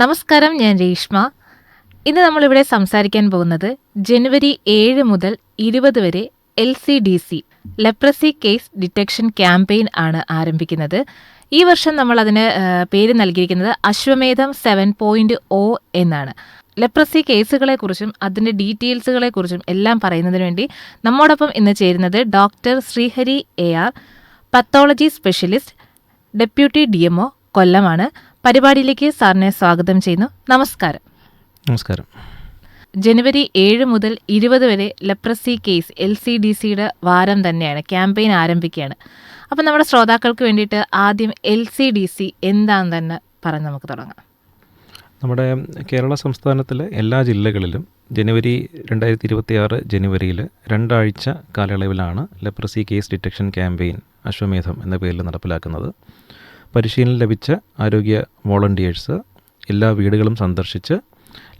നമസ്കാരം ഞാൻ രേഷ്മ. ഇന്ന് നമ്മളിവിടെ സംസാരിക്കാൻ പോകുന്നത് ജനുവരി ഏഴ് മുതൽ ഇരുപത് വരെ L C D C leprosy case detection campaign ആണ് ആരംഭിക്കുന്നത്. ഈ വർഷം നമ്മൾ അതിന് പേര് നൽകിയിരിക്കുന്നത് അശ്വമേധം സെവൻ പോയിന്റ് ഒ എന്നാണ്. ലെപ്രസി അതിന്റെ ഡീറ്റെയിൽസുകളെ കുറിച്ചും എല്ലാം പറയുന്നതിന് വേണ്ടി നമ്മോടൊപ്പം ഇന്ന് ചേരുന്നത് doctor Srihari A R pathology specialist deputy D M കൊല്ലമാണ്. പരിപാടിയിലേക്ക് സാറിനെ സ്വാഗതം ചെയ്യുന്നു. നമസ്കാരം. നമസ്കാരം. ജനുവരി ഏഴ് മുതൽ ഇരുപത് വരെ leprosy case L C D സിയുടെ വാരം തന്നെയാണ്. ക്യാമ്പയിൻ ആരംഭിക്കുകയാണ്. അപ്പം നമ്മുടെ ശ്രോതാക്കൾക്ക് വേണ്ടിയിട്ട് ആദ്യം എൽ സി ഡി സി എന്താണെന്ന് തന്നെ പറഞ്ഞ് നമുക്ക് തുടങ്ങാം. നമ്മുടെ കേരള സംസ്ഥാനത്തിലെ എല്ലാ ജില്ലകളിലും ജനുവരി രണ്ടായിരത്തി ഇരുപത്തി ആറ് ജനുവരിയിൽ രണ്ടാഴ്ച കാലയളവിലാണ് ലെപ്രസി കേസ് ഡിറ്റക്ഷൻ ക്യാമ്പയിൻ അശ്വമേധം എന്ന പേരിൽ നടപ്പിലാക്കുന്നത്. പരിശീലനം ലഭിച്ച ആരോഗ്യ വോളണ്ടിയേഴ്സ് എല്ലാ വീടുകളും സന്ദർശിച്ച്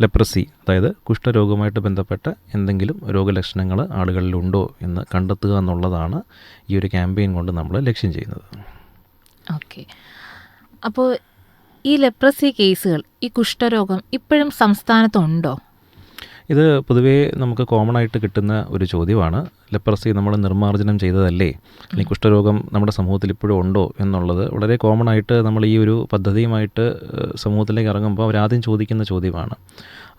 ലെപ്രസി അതായത് കുഷ്ഠരോഗവുമായിട്ട് ബന്ധപ്പെട്ട എന്തെങ്കിലും രോഗലക്ഷണങ്ങൾ ആളുകളിലുണ്ടോ എന്ന് കണ്ടെത്തുക എന്നുള്ളതാണ് ഈ ഒരു ക്യാമ്പയിൻ കൊണ്ട് നമ്മൾ ലക്ഷ്യം ചെയ്യുന്നത്. ഓക്കെ. അപ്പോൾ ഈ ലെപ്രസി കേസുകൾ ഈ കുഷ്ഠരോഗം ഇപ്പോഴും സംസ്ഥാനത്തുണ്ടോ? ഇത് പൊതുവേ നമുക്ക് കോമൺ ആയിട്ട് കിട്ടുന്ന ഒരു ചോദ്യമാണ്. ലെപ്രസി നമ്മൾ നിർമ്മാർജനം ചെയ്തതല്ലേ? അല്ലെങ്കിൽ കുഷ്ഠരോഗം നമ്മുടെ സമൂഹത്തിൽ ഇപ്പോഴും ഉണ്ടോ എന്നുള്ളത് വളരെ കോമൺ ആയിട്ട് നമ്മൾ ഈ ഒരു പദ്ധതിയുമായിട്ട് സമൂഹത്തിലേക്ക് ഇറങ്ങുമ്പോൾ അവരാദ്യം ചോദിക്കുന്ന ചോദ്യമാണ്.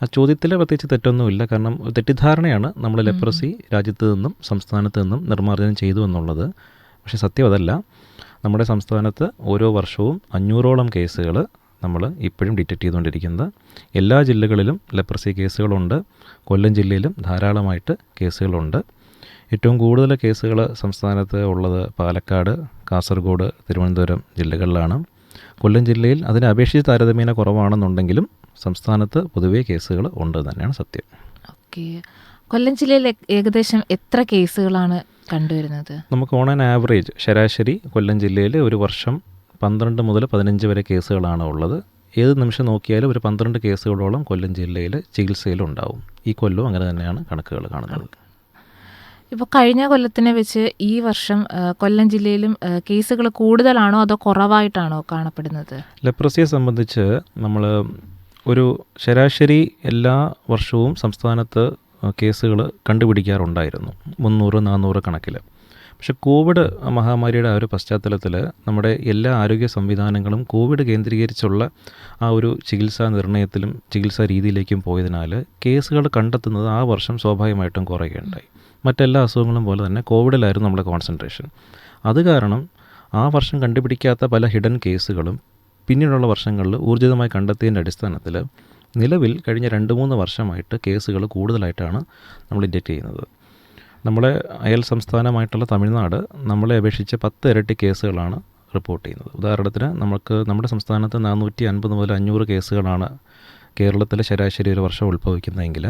ആ ചോദ്യത്തിൽ പ്രത്യേകിച്ച് തെറ്റൊന്നുമില്ല. കാരണം തെറ്റിദ്ധാരണയാണ് നമ്മൾ ലെപ്രസി രാജ്യത്ത് നിന്നും സംസ്ഥാനത്ത് നിന്നും നിർമ്മാർജനം ചെയ്തു എന്നുള്ളത്. പക്ഷേ സത്യം അതല്ല. നമ്മുടെ സംസ്ഥാനത്ത് ഓരോ വർഷവും അഞ്ഞൂറോളം കേസുകൾ നമ്മൾ ഇപ്പോഴും ഡിറ്റക്ട് ചെയ്തുകൊണ്ടിരിക്കുന്നത്. എല്ലാ ജില്ലകളിലും ലെപ്രസി കേസുകളുണ്ട്. കൊല്ലം ജില്ലയിലും ധാരാളമായിട്ട് കേസുകളുണ്ട്. ഏറ്റവും കൂടുതൽ കേസുകൾ സംസ്ഥാനത്ത് ഉള്ളത് പാലക്കാട് കാസർഗോഡ് തിരുവനന്തപുരം ജില്ലകളിലാണ്. കൊല്ലം ജില്ലയിൽ അതിനെ അപേക്ഷിച്ച് താരതമ്യേന കുറവാണെന്നുണ്ടെങ്കിലും സംസ്ഥാനത്ത് പൊതുവേ കേസുകൾ ഉണ്ട് തന്നെയാണ് സത്യം. ഓക്കെ. കൊല്ലം ജില്ലയിൽ ഏകദേശം എത്ര കേസുകളാണ് കണ്ടുവരുന്നത്? നമുക്ക് ഓൺ ആൻ ആവറേജ് ശരാശരി കൊല്ലം ജില്ലയിൽ ഒരു വർഷം പന്ത്രണ്ട് മുതൽ പതിനഞ്ച് വരെ കേസുകളാണ് ഉള്ളത്. ഏത് നിമിഷം നോക്കിയാലും ഒരു പന്ത്രണ്ട് കേസുകളോളം കൊല്ലം ജില്ലയിൽ ചികിത്സയിലുണ്ടാവും. ഈ കൊല്ലവും അങ്ങനെ തന്നെയാണ് കണക്കുകൾ കാണുന്നത്. ഇപ്പോൾ കഴിഞ്ഞ കൊല്ലത്തിനെ വെച്ച് ഈ വർഷം കൊല്ലം ജില്ലയിലും കേസുകൾ കൂടുതലാണോ അതോ കുറവായിട്ടാണോ കാണപ്പെടുന്നത്? ലെപ്രസിയെ സംബന്ധിച്ച് നമ്മൾ ഒരു ശരാശരി എല്ലാ വർഷവും സംസ്ഥാനത്ത് കേസുകൾ കണ്ടുപിടിക്കാറുണ്ടായിരുന്നു. മുന്നൂറ് നാനൂറ് കണക്കിൽ പക്ഷെ കോവിഡ് മഹാമാരിയുടെ ആ ഒരു പശ്ചാത്തലത്തിൽ നമ്മുടെ എല്ലാ ആരോഗ്യ സംവിധാനങ്ങളും കോവിഡ് കേന്ദ്രീകരിച്ചുള്ള ആ ഒരു ചികിത്സാ നിർണയത്തിലും ചികിത്സാ രീതിയിലേക്കും പോയതിനാൽ കേസുകൾ കണ്ടെത്തുന്നത് ആ വർഷം സ്വാഭാവികമായിട്ടും കുറയുകയുണ്ടായി. മറ്റെല്ലാ അസുഖങ്ങളും പോലെ തന്നെ കോവിഡിലായിരുന്നു നമ്മുടെ കോൺസെൻട്രേഷൻ അത് കാരണം ആ വർഷം കണ്ടുപിടിക്കാത്ത പല ഹിഡൻ കേസുകളും പിന്നീടുള്ള വർഷങ്ങളിൽ ഊർജിതമായി കണ്ടെത്തിയതിന്റെ അടിസ്ഥാനത്തിൽ നിലവിൽ കഴിഞ്ഞ രണ്ട് മൂന്ന് വർഷമായിട്ട് കേസുകൾ കൂടുതലായിട്ടാണ് നമ്മൾ ഇൻഡക്റ്റ് ചെയ്യുന്നത്. നമ്മുടെ അയൽ സംസ്ഥാനമായിട്ടുള്ള തമിഴ്നാട് നമ്മളെ അപേക്ഷിച്ച് പത്ത് ഇരട്ടി കേസുകളാണ് റിപ്പോർട്ട് ചെയ്യുന്നത്. ഉദാഹരണത്തിന് നമുക്ക് നമ്മുടെ സംസ്ഥാനത്ത് നാനൂറ്റി അൻപത് മുതൽ അഞ്ഞൂറ് കേസുകളാണ് കേരളത്തിൽ ശരാശരി ഒരു വർഷം ഉത്ഭവിക്കുന്നതെങ്കിൽ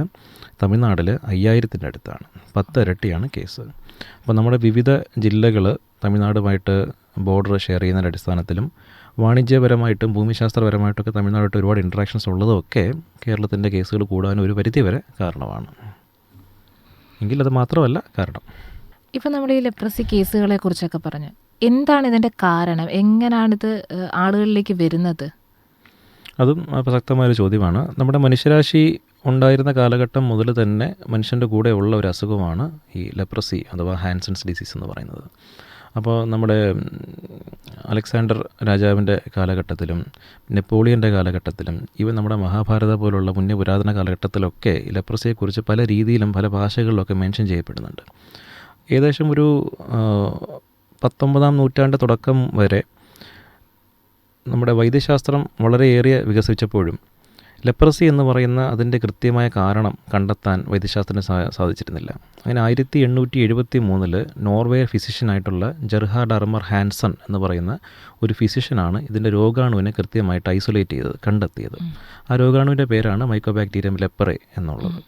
തമിഴ്നാട്ടിൽ അയ്യായിരത്തിന്റെ അടുത്താണ്. പത്ത് ഇരട്ടിയാണ് കേസ്. അപ്പോൾ നമ്മുടെ വിവിധ ജില്ലകൾ തമിഴ്നാടുമായിട്ട് ബോർഡർ ഷെയർ ചെയ്യുന്നതിന്റെ അടിസ്ഥാനത്തിലും വാണിജ്യപരമായിട്ടും ഭൂമിശാസ്ത്രപരമായിട്ടൊക്കെ തമിഴ്നാടായിട്ട് ഒരുപാട് ഇൻട്രാക്ഷൻസ് ഉള്ളതൊക്കെ കേരളത്തിന്റെ കേസുകൾ കൂടാനും ഒരു പരിധി വരെ കാരണമാണ്. എങ്കിൽ അത് മാത്രമല്ല കാരണം. ഇപ്പം നമ്മൾ ഈ ലെപ്രസി കേസുകളെ കുറിച്ചൊക്കെ പറഞ്ഞു. എന്താണ് ഇതിന്റെ കാരണം? എങ്ങനെയാണിത് ആളുകളിലേക്ക് വരുന്നത്? അതും പ്രസക്തമായൊരു ചോദ്യമാണ്. നമ്മുടെ മനുഷ്യരാശി ഉണ്ടായിരുന്ന കാലഘട്ടം മുതൽ തന്നെ മനുഷ്യന്റെ കൂടെ ഉള്ള ഒരു അസുഖമാണ് ഈ ലെപ്രസി അഥവാ ഹാൻസൺസ് ഡിസീസ് എന്ന് പറയുന്നത്. അപ്പോൾ നമ്മുടെ അലക്സാണ്ടർ രാജാവിന്റെ കാലഘട്ടത്തിലും നെപ്പോളിയന്റെ കാലഘട്ടത്തിലും ഇവ നമ്മുടെ മഹാഭാരത പോലുള്ള മുന്നേ പുരാതന കാലഘട്ടത്തിലൊക്കെ ലെപ്രസിയെക്കുറിച്ച് പല രീതിയിലും പല ഭാഷകളിലൊക്കെ മെൻഷൻ ചെയ്യപ്പെടുന്നുണ്ട്. ഏകദേശം ഒരു പത്തൊമ്പതാം നൂറ്റാണ്ട് തുടക്കം വരെ നമ്മുടെ വൈദ്യശാസ്ത്രം വളരെയേറെ വികസിച്ചപ്പോഴും ലെപ്രസി എന്ന് പറയുന്ന അതിന്റെ കൃത്യമായ കാരണം കണ്ടെത്താൻ വൈദ്യശാസ്ത്രത്തിന് സാധിച്ചിരുന്നില്ല. അങ്ങനെ ആയിരത്തി എണ്ണൂറ്റി എഴുപത്തി മൂന്നിൽ നോർവേ ഫിസിഷ്യനായിട്ടുള്ള ജെർഹാർഡ് അർമർ ഹാൻസൺ എന്ന് പറയുന്ന ഒരു ഫിസിഷ്യനാണ് ഇതിന്റെ രോഗാണുവിനെ കൃത്യമായിട്ട് ഐസൊലേറ്റ് ചെയ്തത് കണ്ടെത്തിയത്. ആ രോഗാണുവിന്റെ പേരാണ് മൈക്കോബാക്ടീരിയം ലെപ്പറെ എന്നുള്ളത്.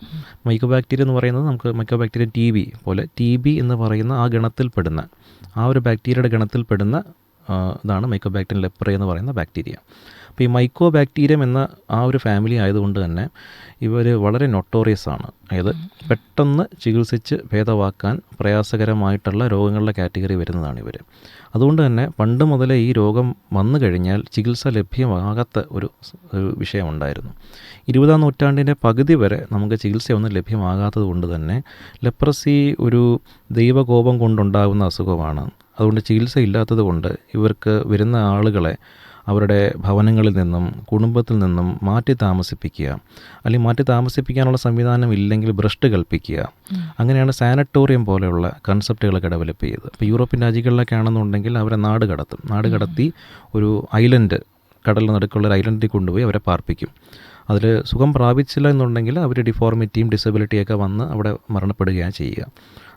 മൈക്കോബാക്ടീരിയ എന്ന് പറയുന്നത് നമുക്ക് മൈക്കോബാക്ടീരിയം ടി ബി പോലെ ടി ബി എന്ന് പറയുന്ന ആ ഗണത്തിൽപ്പെടുന്ന ആ ഒരു ബാക്ടീരിയയുടെ ഗണത്തിൽപ്പെടുന്ന ഇതാണ് മൈക്കോബാക്ടീരിയം ലെപ്ര എന്ന് പറയുന്ന ബാക്ടീരിയ അപ്പോൾ ഈ മൈക്കോ ബാക്ടീരിയം എന്ന ആ ഒരു ഫാമിലി ആയതുകൊണ്ട് തന്നെ ഇവർ വളരെ നൊട്ടോറിയസ് ആണ്. അതായത് പെട്ടെന്ന് ചികിത്സിച്ച് ഭേദമാക്കാൻ പ്രയാസകരമായിട്ടുള്ള രോഗങ്ങളുടെ കാറ്റഗറി വരുന്നതാണ് ഇവർ അതുകൊണ്ട് തന്നെ പണ്ട് മുതലേ ഈ രോഗം വന്നു കഴിഞ്ഞാൽ ചികിത്സ ലഭ്യമാകാത്ത ഒരു വിഷയമുണ്ടായിരുന്നു. ഇരുപതാം നൂറ്റാണ്ടിന്റെ പകുതി വരെ നമുക്ക് ചികിത്സയൊന്നും ലഭ്യമാകാത്തത് കൊണ്ട് തന്നെ ലെപ്രസി ഒരു ദൈവകോപം കൊണ്ടുണ്ടാകുന്ന അസുഖമാണ്. അതുകൊണ്ട് ചികിത്സ ഇല്ലാത്തത് കൊണ്ട് ഇവർക്ക് വരുന്ന ആളുകളെ അവരുടെ ഭവനങ്ങളിൽ നിന്നും കുടുംബത്തിൽ നിന്നും മാറ്റി താമസിപ്പിക്കുക. അല്ലെങ്കിൽ മാറ്റി താമസിപ്പിക്കാനുള്ള സംവിധാനം ഇല്ലെങ്കിൽ ബ്രഷ്ട് കൽപ്പിക്കുക. അങ്ങനെയാണ് സാനറ്റോറിയം പോലെയുള്ള കൺസെപ്റ്റുകളൊക്കെ ഡെവലപ്പ് ചെയ്തത് ഇപ്പോൾ യൂറോപ്യൻ രാജ്യങ്ങളിലൊക്കെ ആണെന്നുണ്ടെങ്കിൽ അവരെ നാട് കടത്തും. നാട് കടത്തി ഒരു ഐലൻഡ് കടലിന് നടുക്കുള്ള ഒരു ഐലൻഡിൽ കൊണ്ടുപോയി അവരെ പാർപ്പിക്കും. അതിൽ സുഖം പ്രാപിച്ചില്ല എന്നുണ്ടെങ്കിൽ അവർ ഡിഫോർമിറ്റിയും ഡിസബിലിറ്റിയൊക്കെ വന്ന് അവിടെ മരണപ്പെടുകയാണ് ചെയ്യുക.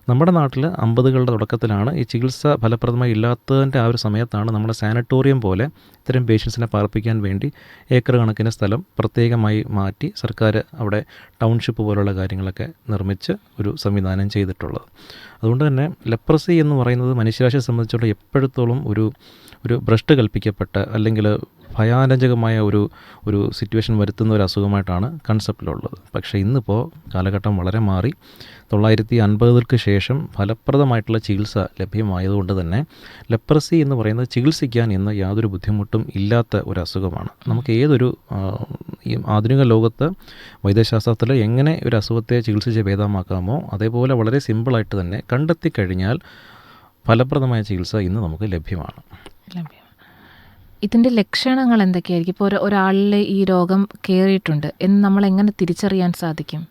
നമ്മുടെ നാട്ടിൽ അമ്പതുകളുടെ തുടക്കത്തിലാണ് ഈ ചികിത്സ ഫലപ്രദമായി ഇല്ലാത്തതിന്റെ ആ ഒരു സമയത്താണ് നമ്മുടെ സാനിറ്റോറിയം പോലെ ഇത്തരം പേഷ്യൻസിനെ പാർപ്പിക്കാൻ വേണ്ടി ഏക്കർ കണക്കിന് സ്ഥലം പ്രത്യേകമായി മാറ്റി സർക്കാർ അവിടെ ടൗൺഷിപ്പ് പോലുള്ള കാര്യങ്ങളൊക്കെ നിർമ്മിച്ച് ഒരു സംവിധാനം ചെയ്തിട്ടുള്ളത്. അതുകൊണ്ട് തന്നെ ലെപ്രസി എന്ന് പറയുന്നത് മനുഷ്യരാശിയെ സംബന്ധിച്ചിടത്തോളം എപ്പോഴത്തോളം ഒരു ഒരു ഭ്രഷ്ട് കൽപ്പിക്കപ്പെട്ട അല്ലെങ്കിൽ ഭയാനജകമായ ഒരു ഒരു സിറ്റുവേഷൻ വരുത്തുന്ന ഒരു അസുഖമായിട്ടാണ് കൺസെപ്റ്റിലുള്ളത് പക്ഷേ ഇന്നിപ്പോൾ കാലഘട്ടം വളരെ മാറി. തൊള്ളായിരത്തി അൻപതുകൾക്ക് ശേഷം ഫലപ്രദമായിട്ടുള്ള ചികിത്സ ലഭ്യമായതുകൊണ്ട് തന്നെ ലെപ്രസി എന്ന് പറയുന്നത് ചികിത്സിക്കാൻ ഇന്ന് യാതൊരു ബുദ്ധിമുട്ടും ഇല്ലാത്ത ഒരു അസുഖമാണ്. നമുക്ക് ഏതൊരു ഈ ആധുനിക ലോകത്ത് വൈദ്യശാസ്ത്രത്തിൽ എങ്ങനെ ഒരു അസുഖത്തെ ചികിത്സിച്ച് ഭേദമാക്കാമോ അതേപോലെ വളരെ സിമ്പിളായിട്ട് തന്നെ കണ്ടെത്തി കഴിഞ്ഞാൽ ഫലപ്രദമായ ചികിത്സ ഇന്ന് നമുക്ക് ലഭ്യമാണ്. ലഭ്യമാണ് ഇതിന്റെ ലക്ഷണങ്ങൾ എന്തൊക്കെയായിരിക്കും? ഇപ്പോൾ ഒരു ഒരാളിൽ ഈ രോഗം കയറിയിട്ടുണ്ട് എന്ന് നമ്മൾ എങ്ങനെ തിരിച്ചറിയാൻ സാധിക്കും?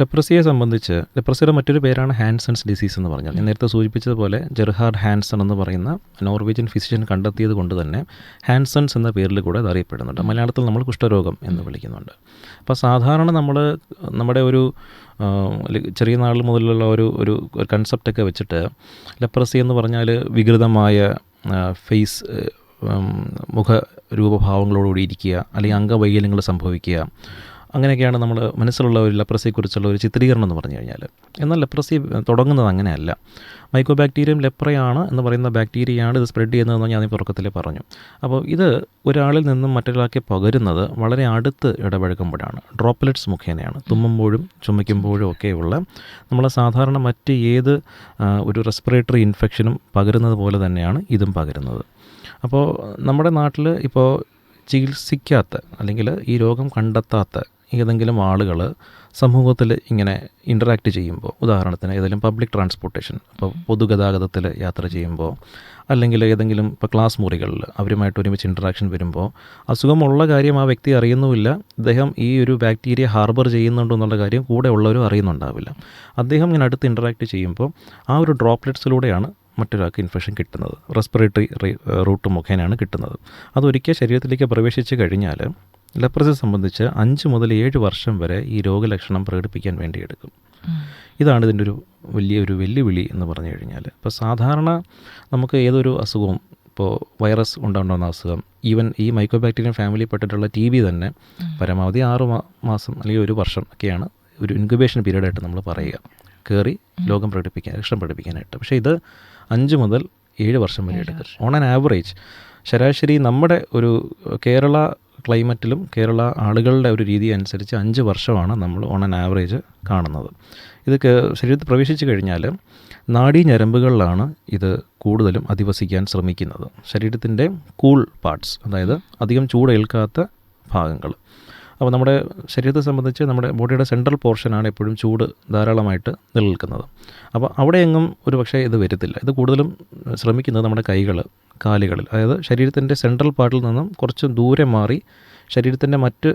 ലെപ്രസിയെ സംബന്ധിച്ച് ലെപ്രസിയുടെ മറ്റൊരു പേരാണ് ഹാൻസൺസ് ഡിസീസ് എന്ന് പറഞ്ഞാൽ. ഞാൻ നേരത്തെ സൂചിപ്പിച്ചതുപോലെ ജെർഹാർഡ് ഹാൻസൺ എന്ന് പറയുന്ന നോർവേജിയൻ ഫിസിഷ്യൻ കണ്ടെത്തിയത് കൊണ്ട് തന്നെ ഹാൻസൺസ് എന്ന പേരിൽ കൂടെ അത് അറിയപ്പെടുന്നുണ്ട്. മലയാളത്തിൽ നമ്മൾ കുഷ്ഠരോഗം എന്ന് വിളിക്കുന്നുണ്ട്. അപ്പോൾ സാധാരണ നമ്മൾ നമ്മുടെ ഒരു ചെറിയ നാൾ മുതലുള്ള ഒരു ഒരു കൺസെപ്റ്റൊക്കെ വെച്ചിട്ട് ലെപ്രസി എന്ന് പറഞ്ഞാൽ വികൃതമായ ഫേസ് മുഖ രൂപഭാവങ്ങളോടുകൂടി ഇരിക്കുക അല്ലെങ്കിൽ അംഗവൈകല്യങ്ങൾ സംഭവിക്കുക. അങ്ങനെയൊക്കെയാണ് നമ്മൾ മനസ്സിലുള്ള ഒരു ലെപ്രസിയെക്കുറിച്ചുള്ള ഒരു ചിത്രീകരണം എന്ന് പറഞ്ഞു കഴിഞ്ഞാൽ എന്നാൽ ലെപ്രസി തുടങ്ങുന്നത് അങ്ങനെയല്ല. മൈക്രോ ബാക്ടീരിയം ലെപ്രയാണ് എന്ന് പറയുന്ന ബാക്ടീരിയയാണ് ഇത് സ്പ്രെഡ് ചെയ്യുന്നതെന്ന് ഞാൻ തുടക്കത്തിൽ പറഞ്ഞു. അപ്പോൾ ഇത് ഒരാളിൽ നിന്നും മറ്റൊരാൾക്ക് പകരുന്നത് വളരെ അടുത്ത് ഇടപഴകുമ്പോഴാണ്. ഡ്രോപ്പ്ലെറ്റ്സ് മുഖേനയാണ്. തുമ്മുമ്പോഴും ചുമയ്ക്കുമ്പോഴും ഒക്കെയുള്ള നമ്മൾ സാധാരണ മറ്റ് ഏത് ഒരു റെസ്പിറേറ്ററി ഇൻഫെക്ഷനും പകരുന്നത് പോലെ തന്നെയാണ് ഇതും പകരുന്നത്. അപ്പോൾ നമ്മുടെ നാട്ടിൽ ഇപ്പോൾ ചികിത്സിക്കാത്ത അല്ലെങ്കിൽ ഈ രോഗം കണ്ടെത്താത്ത ഏതെങ്കിലും ആളുകൾ സമൂഹത്തിൽ ഇങ്ങനെ ഇന്ററാക്റ്റ് ചെയ്യുമ്പോൾ ഉദാഹരണത്തിന് ഏതെങ്കിലും പബ്ലിക് ട്രാൻസ്പോർട്ടേഷൻ ഇപ്പോൾ പൊതുഗതാഗതത്തിൽ യാത്ര ചെയ്യുമ്പോൾ അല്ലെങ്കിൽ ഏതെങ്കിലും ഇപ്പോൾ ക്ലാസ് മുറികളിൽ അവരുമായിട്ട് ഒരുമിച്ച് ഇന്ററാക്ഷൻ വരുമ്പോൾ അസുഖമുള്ള കാര്യം ആ വ്യക്തി അറിയുന്നുമില്ല അദ്ദേഹം ഈ ഒരു ബാക്ടീരിയ ഹാർബർ ചെയ്യുന്നുണ്ടോ എന്നുള്ള കാര്യം കൂടെ ഉള്ളവരും അറിയുന്നുണ്ടാവില്ല. അദ്ദേഹം ഇങ്ങനെ അടുത്ത് ഇന്ററാക്ട് ചെയ്യുമ്പോൾ ആ ഒരു ഡ്രോപ്ലെറ്റ്സിലൂടെയാണ് മറ്റൊരാൾക്ക് ഇൻഫെക്ഷൻ കിട്ടുന്നത്. റെസ്പിറേറ്ററി റൂട്ട് മുഖേനയാണ് കിട്ടുന്നത്. അതൊരിക്കൽ ശരീരത്തിലേക്ക് പ്രവേശിച്ച് കഴിഞ്ഞാൽ ലെപ്രസിയെ സംബന്ധിച്ച് അഞ്ച് മുതൽ ഏഴ് വർഷം വരെ ഈ രോഗലക്ഷണം പ്രകടിപ്പിക്കാൻ വേണ്ടി എടുക്കും ഇതാണ് ഇതിന്റെ ഒരു വലിയ ഒരു വെല്ലുവിളി എന്ന് പറഞ്ഞു കഴിഞ്ഞാൽ. ഇപ്പോൾ സാധാരണ നമുക്ക് ഏതൊരു അസുഖവും ഇപ്പോൾ വൈറസ് ഉണ്ടാകുന്ന അസുഖം ഈവൻ ഈ മൈക്രോബാക്ടീരിയൻ ഫാമിലിയിൽപ്പെട്ടിട്ടുള്ള ടി ബി തന്നെ പരമാവധി ആറ് മാസം അല്ലെങ്കിൽ ഒരു വർഷം ഒക്കെയാണ് ഒരു ഇൻക്യുബേഷൻ പീരീഡായിട്ട് നമ്മൾ പറയുക. കയറി ലോകം പ്രകടിപ്പിക്കാൻ ലക്ഷണം പ്രകടിപ്പിക്കാനായിട്ട്. പക്ഷേ ഇത് അഞ്ച് മുതൽ ഏഴ് വർഷം വരെ എടുക്കും. ഓൺ ആൻ ആവറേജ് ശരാശരി നമ്മുടെ ഒരു കേരള ക്ലൈമറ്റിലും കേരള ആളുകളുടെ ഒരു രീതി അനുസരിച്ച് അഞ്ച് വർഷമാണ് നമ്മൾ ഓൺ ആൻ ആവറേജ് കാണുന്നത്. ഇത് ശരീരത്തിൽ പ്രവേശിച്ചു കഴിഞ്ഞാൽ നാഡീ ഞരമ്പുകളിലാണ് ഇത് കൂടുതലും അധിവസിക്കാൻ ശ്രമിക്കുന്നത്. ശരീരത്തിന്റെ കൂൾ പാർട്സ് അതായത് അധികം ചൂടേൽക്കാത്ത ഭാഗങ്ങൾ. അപ്പോൾ നമ്മുടെ ശരീരത്തെ സംബന്ധിച്ച് നമ്മുടെ ബോഡിയുടെ സെൻട്രൽ പോർഷനാണ് എപ്പോഴും ചൂട് ധാരാളമായിട്ട് നിലനിൽക്കുന്നത്. അപ്പോൾ അവിടെയെങ്ങും ഒരു പക്ഷേ ഇത് വരത്തില്ല. ഇത് കൂടുതലും ശ്രമിക്കുന്നത് നമ്മുടെ കൈകൾ കാലുകളിൽ. അതായത് ശരീരത്തിന്റെ സെൻട്രൽ പാർട്ടിൽ നിന്നും കുറച്ച് ദൂരെ മാറി ശരീരത്തിന്റെ മറ്റ്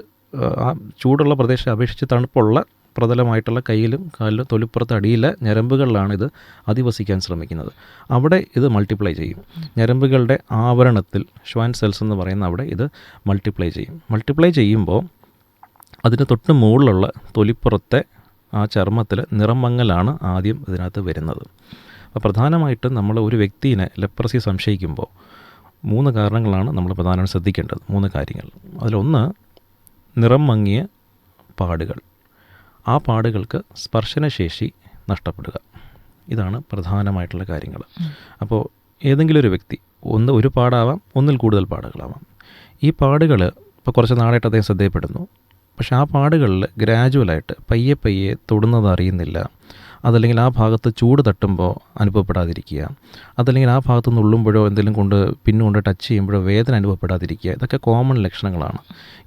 ചൂടുള്ള പ്രദേശം അപേക്ഷിച്ച് തണുപ്പുള്ള പ്രതലമായിട്ടുള്ള കയ്യിലും കാലിലും തൊലിപ്പുറത്ത് അടിയിലെ ഞരമ്പുകളിലാണ് ഇത് അധിവസിക്കാൻ ശ്രമിക്കുന്നത്. അവിടെ ഇത് മൾട്ടിപ്ലൈ ചെയ്യും. ഞരമ്പുകളുടെ ആവരണത്തിൽ ഷ്വാൻ സെൽസ് എന്ന് പറയുന്ന അവിടെ ഇത് മൾട്ടിപ്ലൈ ചെയ്യും. മൾട്ടിപ്ലൈ ചെയ്യുമ്പോൾ അതിന് തൊട്ട് മുകളിലുള്ള തൊലിപ്പുറത്തെ ആ ചർമ്മത്തിൽ നിറമങ്ങലാണ് ആദ്യം ഇതിനകത്ത് വരുന്നത്. അപ്പോൾ പ്രധാനമായിട്ടും നമ്മൾ ഒരു വ്യക്തിനെ ലെപ്രസി സംശയിക്കുമ്പോൾ മൂന്ന് കാരണങ്ങളാണ് നമ്മൾ പ്രധാനമായും ശ്രദ്ധിക്കേണ്ടത് മൂന്ന് കാര്യങ്ങൾ. അതിലൊന്ന് നിറം മങ്ങിയ പാടുകൾ. ആ പാടുകൾക്ക് സ്പർശനശേഷി നഷ്ടപ്പെടുക. ഇതാണ് പ്രധാനമായിട്ടുള്ള കാര്യങ്ങൾ. അപ്പോൾ ഏതെങ്കിലും ഒരു വ്യക്തി ഒന്ന് ഒരു പാടാവാം ഒന്നിൽ കൂടുതൽ പാടുകളാവാം. ഈ പാടുകൾ ഇപ്പോൾ കുറച്ച് നാളായിട്ട് അദ്ദേഹം ശ്രദ്ധയപ്പെടുന്നു പക്ഷേ ആ പാടുകളിൽ ഗ്രാജുവലായിട്ട് പയ്യെ പയ്യെ തൊടുന്നത് അറിയുന്നില്ല. അതല്ലെങ്കിൽ ആ ഭാഗത്ത് ചൂട് തട്ടുമ്പോൾ അനുഭവപ്പെടാതിരിക്കുക. അതല്ലെങ്കിൽ ആ ഭാഗത്ത് നുള്ളുമ്പോഴോ എന്തെങ്കിലും കൊണ്ട് പിന്നുകൊണ്ട് ടച്ച് ചെയ്യുമ്പോഴോ വേദന അനുഭവപ്പെടാതിരിക്കുക. ഇതൊക്കെ കോമൺ ലക്ഷണങ്ങളാണ്.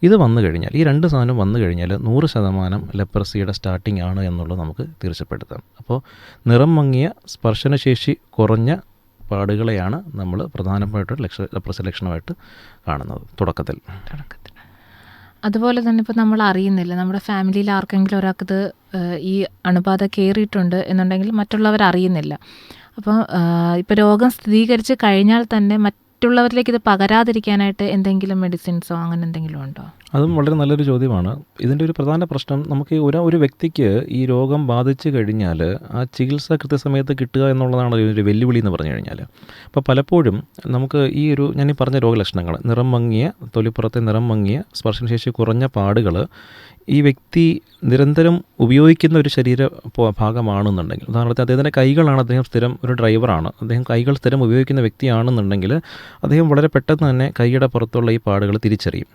ഇത് വന്നു കഴിഞ്ഞാൽ ഈ രണ്ട് സാധനം വന്നു കഴിഞ്ഞാൽ നൂറ് ശതമാനം ലെപ്രസിയുടെ സ്റ്റാർട്ടിംഗ് ആണ് എന്നുള്ളത് നമുക്ക് തീർച്ചപ്പെടുത്താം അപ്പോൾ നിറം മങ്ങിയ സ്പർശനശേഷി കുറഞ്ഞ പാടുകളെയാണ് നമ്മൾ പ്രധാനമായിട്ട് ലക്ഷ ലെപ്രസി ലക്ഷണമായിട്ട് കാണുന്നത്. തുടക്കത്തിൽ. തുടക്കത്തിൽ. അതുപോലെ തന്നെ ഇപ്പോൾ നമ്മൾ അറിയുന്നില്ല. നമ്മുടെ ഫാമിലിയിൽ ആർക്കെങ്കിലും ഒരാൾക്കത് ഈ അണുബാധ കയറിയിട്ടുണ്ട് എന്നുണ്ടെങ്കിൽ മറ്റുള്ളവർ അറിയുന്നില്ല. അപ്പോൾ ഇപ്പോൾ രോഗം സ്ഥിരീകരിച്ച് കഴിഞ്ഞാൽ തന്നെ മറ്റുള്ളവരിലേക്ക് ഇത് പകരാതിരിക്കാനായിട്ട് എന്തെങ്കിലും മെഡിസിൻസോ അങ്ങനെ എന്തെങ്കിലും ഉണ്ടോ? അതും വളരെ നല്ലൊരു ചോദ്യമാണ്. ഇതിന്റെ ഒരു പ്രധാന പ്രശ്നം നമുക്ക് ഒരു ഒരു വ്യക്തിക്ക് ഈ രോഗം ബാധിച്ചു കഴിഞ്ഞാൽ ആ ചികിത്സ കൃത്യസമയത്ത് കിട്ടുക എന്നുള്ളതാണ് ഒരു വെല്ലുവിളി എന്ന് പറഞ്ഞു കഴിഞ്ഞാൽ. അപ്പോൾ പലപ്പോഴും നമുക്ക് ഈ ഒരു ഞാൻ ഈ പറഞ്ഞ രോഗലക്ഷണങ്ങൾ നിറം മങ്ങിയ തൊലിപ്പുറത്തെ നിറം മങ്ങിയ സ്പർശനശേഷി കുറഞ്ഞ പാടുകൾ ഈ വ്യക്തി നിരന്തരം ഉപയോഗിക്കുന്ന ഒരു ശരീര ഭാഗമാണെന്നുണ്ടെങ്കിൽ ഉദാഹരണത്തിന് അദ്ദേഹത്തിന്റെ കൈകളാണ് അദ്ദേഹം സ്ഥിരം ഒരു ഡ്രൈവറാണ്. അദ്ദേഹം കൈകൾ സ്ഥിരം ഉപയോഗിക്കുന്ന വ്യക്തിയാണെന്നുണ്ടെങ്കിൽ അദ്ദേഹം വളരെ പെട്ടെന്ന് തന്നെ കൈയുടെ പുറത്തുള്ള ഈ പാടുകൾ തിരിച്ചറിയും.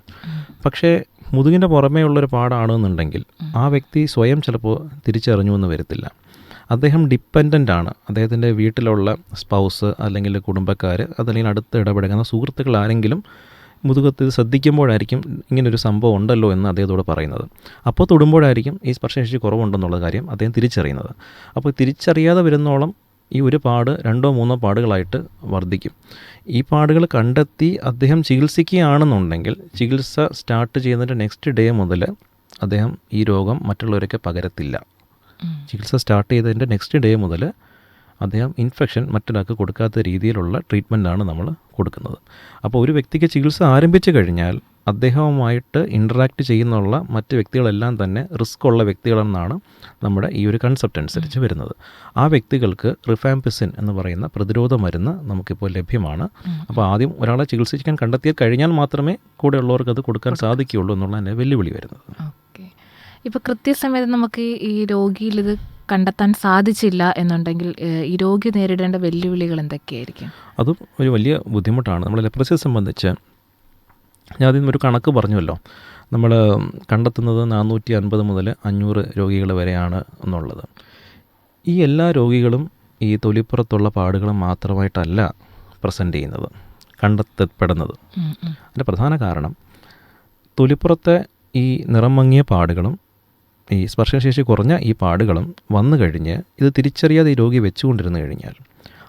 പക്ഷേ മുതുകിന്റെ പുറമേ ഉള്ളൊരു പാടാണെന്നുണ്ടെങ്കിൽ ആ വ്യക്തി സ്വയം ചിലപ്പോൾ തിരിച്ചറിഞ്ഞു എന്ന് വരത്തില്ല. അദ്ദേഹം ഡിപ്പെൻഡന്റ് ആണ്. അദ്ദേഹത്തിന്റെ വീട്ടിലുള്ള സ്പൗസ് അല്ലെങ്കിൽ കുടുംബക്കാർ അതല്ലെങ്കിൽ അടുത്ത് ഇടപെടുന്ന സുഹൃത്തുക്കൾ ആരെങ്കിലും മുതുകത്ത് ഇത് ശ്രദ്ധിക്കുമ്പോഴായിരിക്കും ഇങ്ങനൊരു സംഭവം ഉണ്ടല്ലോ എന്ന് അദ്ദേഹത്തോട് പറയുന്നത്. അപ്പോൾ തൊടുമ്പോഴായിരിക്കും ഈ സ്പർശശേഷി കുറവുണ്ടെന്നുള്ള കാര്യം അദ്ദേഹം തിരിച്ചറിയുന്നത്. അപ്പോൾ തിരിച്ചറിയാതെ വരുന്നോളം ഈ ഒരു പാട് രണ്ടോ മൂന്നോ പാടുകളായിട്ട് വർദ്ധിക്കും. ഈ പാടുകൾ കണ്ടെത്തി അദ്ദേഹം ചികിത്സിക്കുകയാണെന്നുണ്ടെങ്കിൽ ചികിത്സ സ്റ്റാർട്ട് ചെയ്യുന്നതിന്റെ നെക്സ്റ്റ് ഡേ മുതൽ അദ്ദേഹം ഈ രോഗം മറ്റുള്ളവരൊക്കെ പകരത്തില്ല. ചികിത്സ സ്റ്റാർട്ട് ചെയ്തതിന്റെ നെക്സ്റ്റ് ഡേ മുതൽ അദ്ദേഹം ഇൻഫെക്ഷൻ മറ്റൊരാൾക്ക് കൊടുക്കാത്ത രീതിയിലുള്ള ട്രീറ്റ്മെന്റാണ് നമ്മൾ കൊടുക്കുന്നത്. അപ്പോൾ ഒരു വ്യക്തിക്ക് ചികിത്സ ആരംഭിച്ചു കഴിഞ്ഞാൽ അദ്ദേഹവുമായിട്ട് ഇൻട്രാക്ട് ചെയ്യുന്നുള്ള മറ്റ് വ്യക്തികളെല്ലാം തന്നെ റിസ്ക് ഉള്ള വ്യക്തികളെന്നാണ് നമ്മുടെ ഈ ഒരു കൺസെപ്റ്റ് അനുസരിച്ച് വരുന്നത്. ആ വ്യക്തികൾക്ക് റിഫാംപിസിൻ എന്ന് പറയുന്ന പ്രതിരോധ മരുന്ന് നമുക്കിപ്പോൾ ലഭ്യമാണ്. അപ്പോൾ ആദ്യം ഒരാളെ ചികിത്സിക്കാൻ കണ്ടെത്തിയാൽ കഴിഞ്ഞാൽ മാത്രമേ കൂടെയുള്ളവർക്ക് അത് കൊടുക്കാൻ സാധിക്കുകയുള്ളൂ എന്നുള്ള തന്നെ വെല്ലുവിളി വരുന്നത്. ഓക്കെ. ഇപ്പോൾ കൃത്യസമയത്ത് നമുക്ക് ഈ- ഈ രോഗിയിൽ ഇത് കണ്ടെത്താൻ സാധിച്ചില്ല എന്നുണ്ടെങ്കിൽ ഈ രോഗി നേരിടേണ്ട വെല്ലുവിളികൾ എന്തൊക്കെയായിരിക്കും? അതും ഒരു വലിയ ബുദ്ധിമുട്ടാണ്. നമ്മൾ ലെപ്രസിയെ സംബന്ധിച്ച് ഞാൻ ആദ്യം ഒരു കണക്ക് പറഞ്ഞുവല്ലോ. നമ്മൾ കണ്ടെത്തുന്നത് നാനൂറ്റി അൻപത് മുതൽ അഞ്ഞൂറ് രോഗികൾ വരെയാണ് എന്നുള്ളത്. ഈ എല്ലാ രോഗികളും ഈ തൊലിപ്പുറത്തുള്ള പാടുകൾ മാത്രമായിട്ടല്ല പ്രസന്റ് ചെയ്യുന്നത് കണ്ടെത്തപ്പെടുന്നത്. അതിന്റെ പ്രധാന കാരണം തൊലിപ്പുറത്തെ ഈ നിറം മങ്ങിയ പാടുകളും ഈ സ്പർശനശേഷി കുറഞ്ഞ ഈ പാടുകളും വന്നു കഴിഞ്ഞ് ഇത് തിരിച്ചറിയാതെ ഈ രോഗി വെച്ചുകൊണ്ടിരുന്നു കഴിഞ്ഞാൽ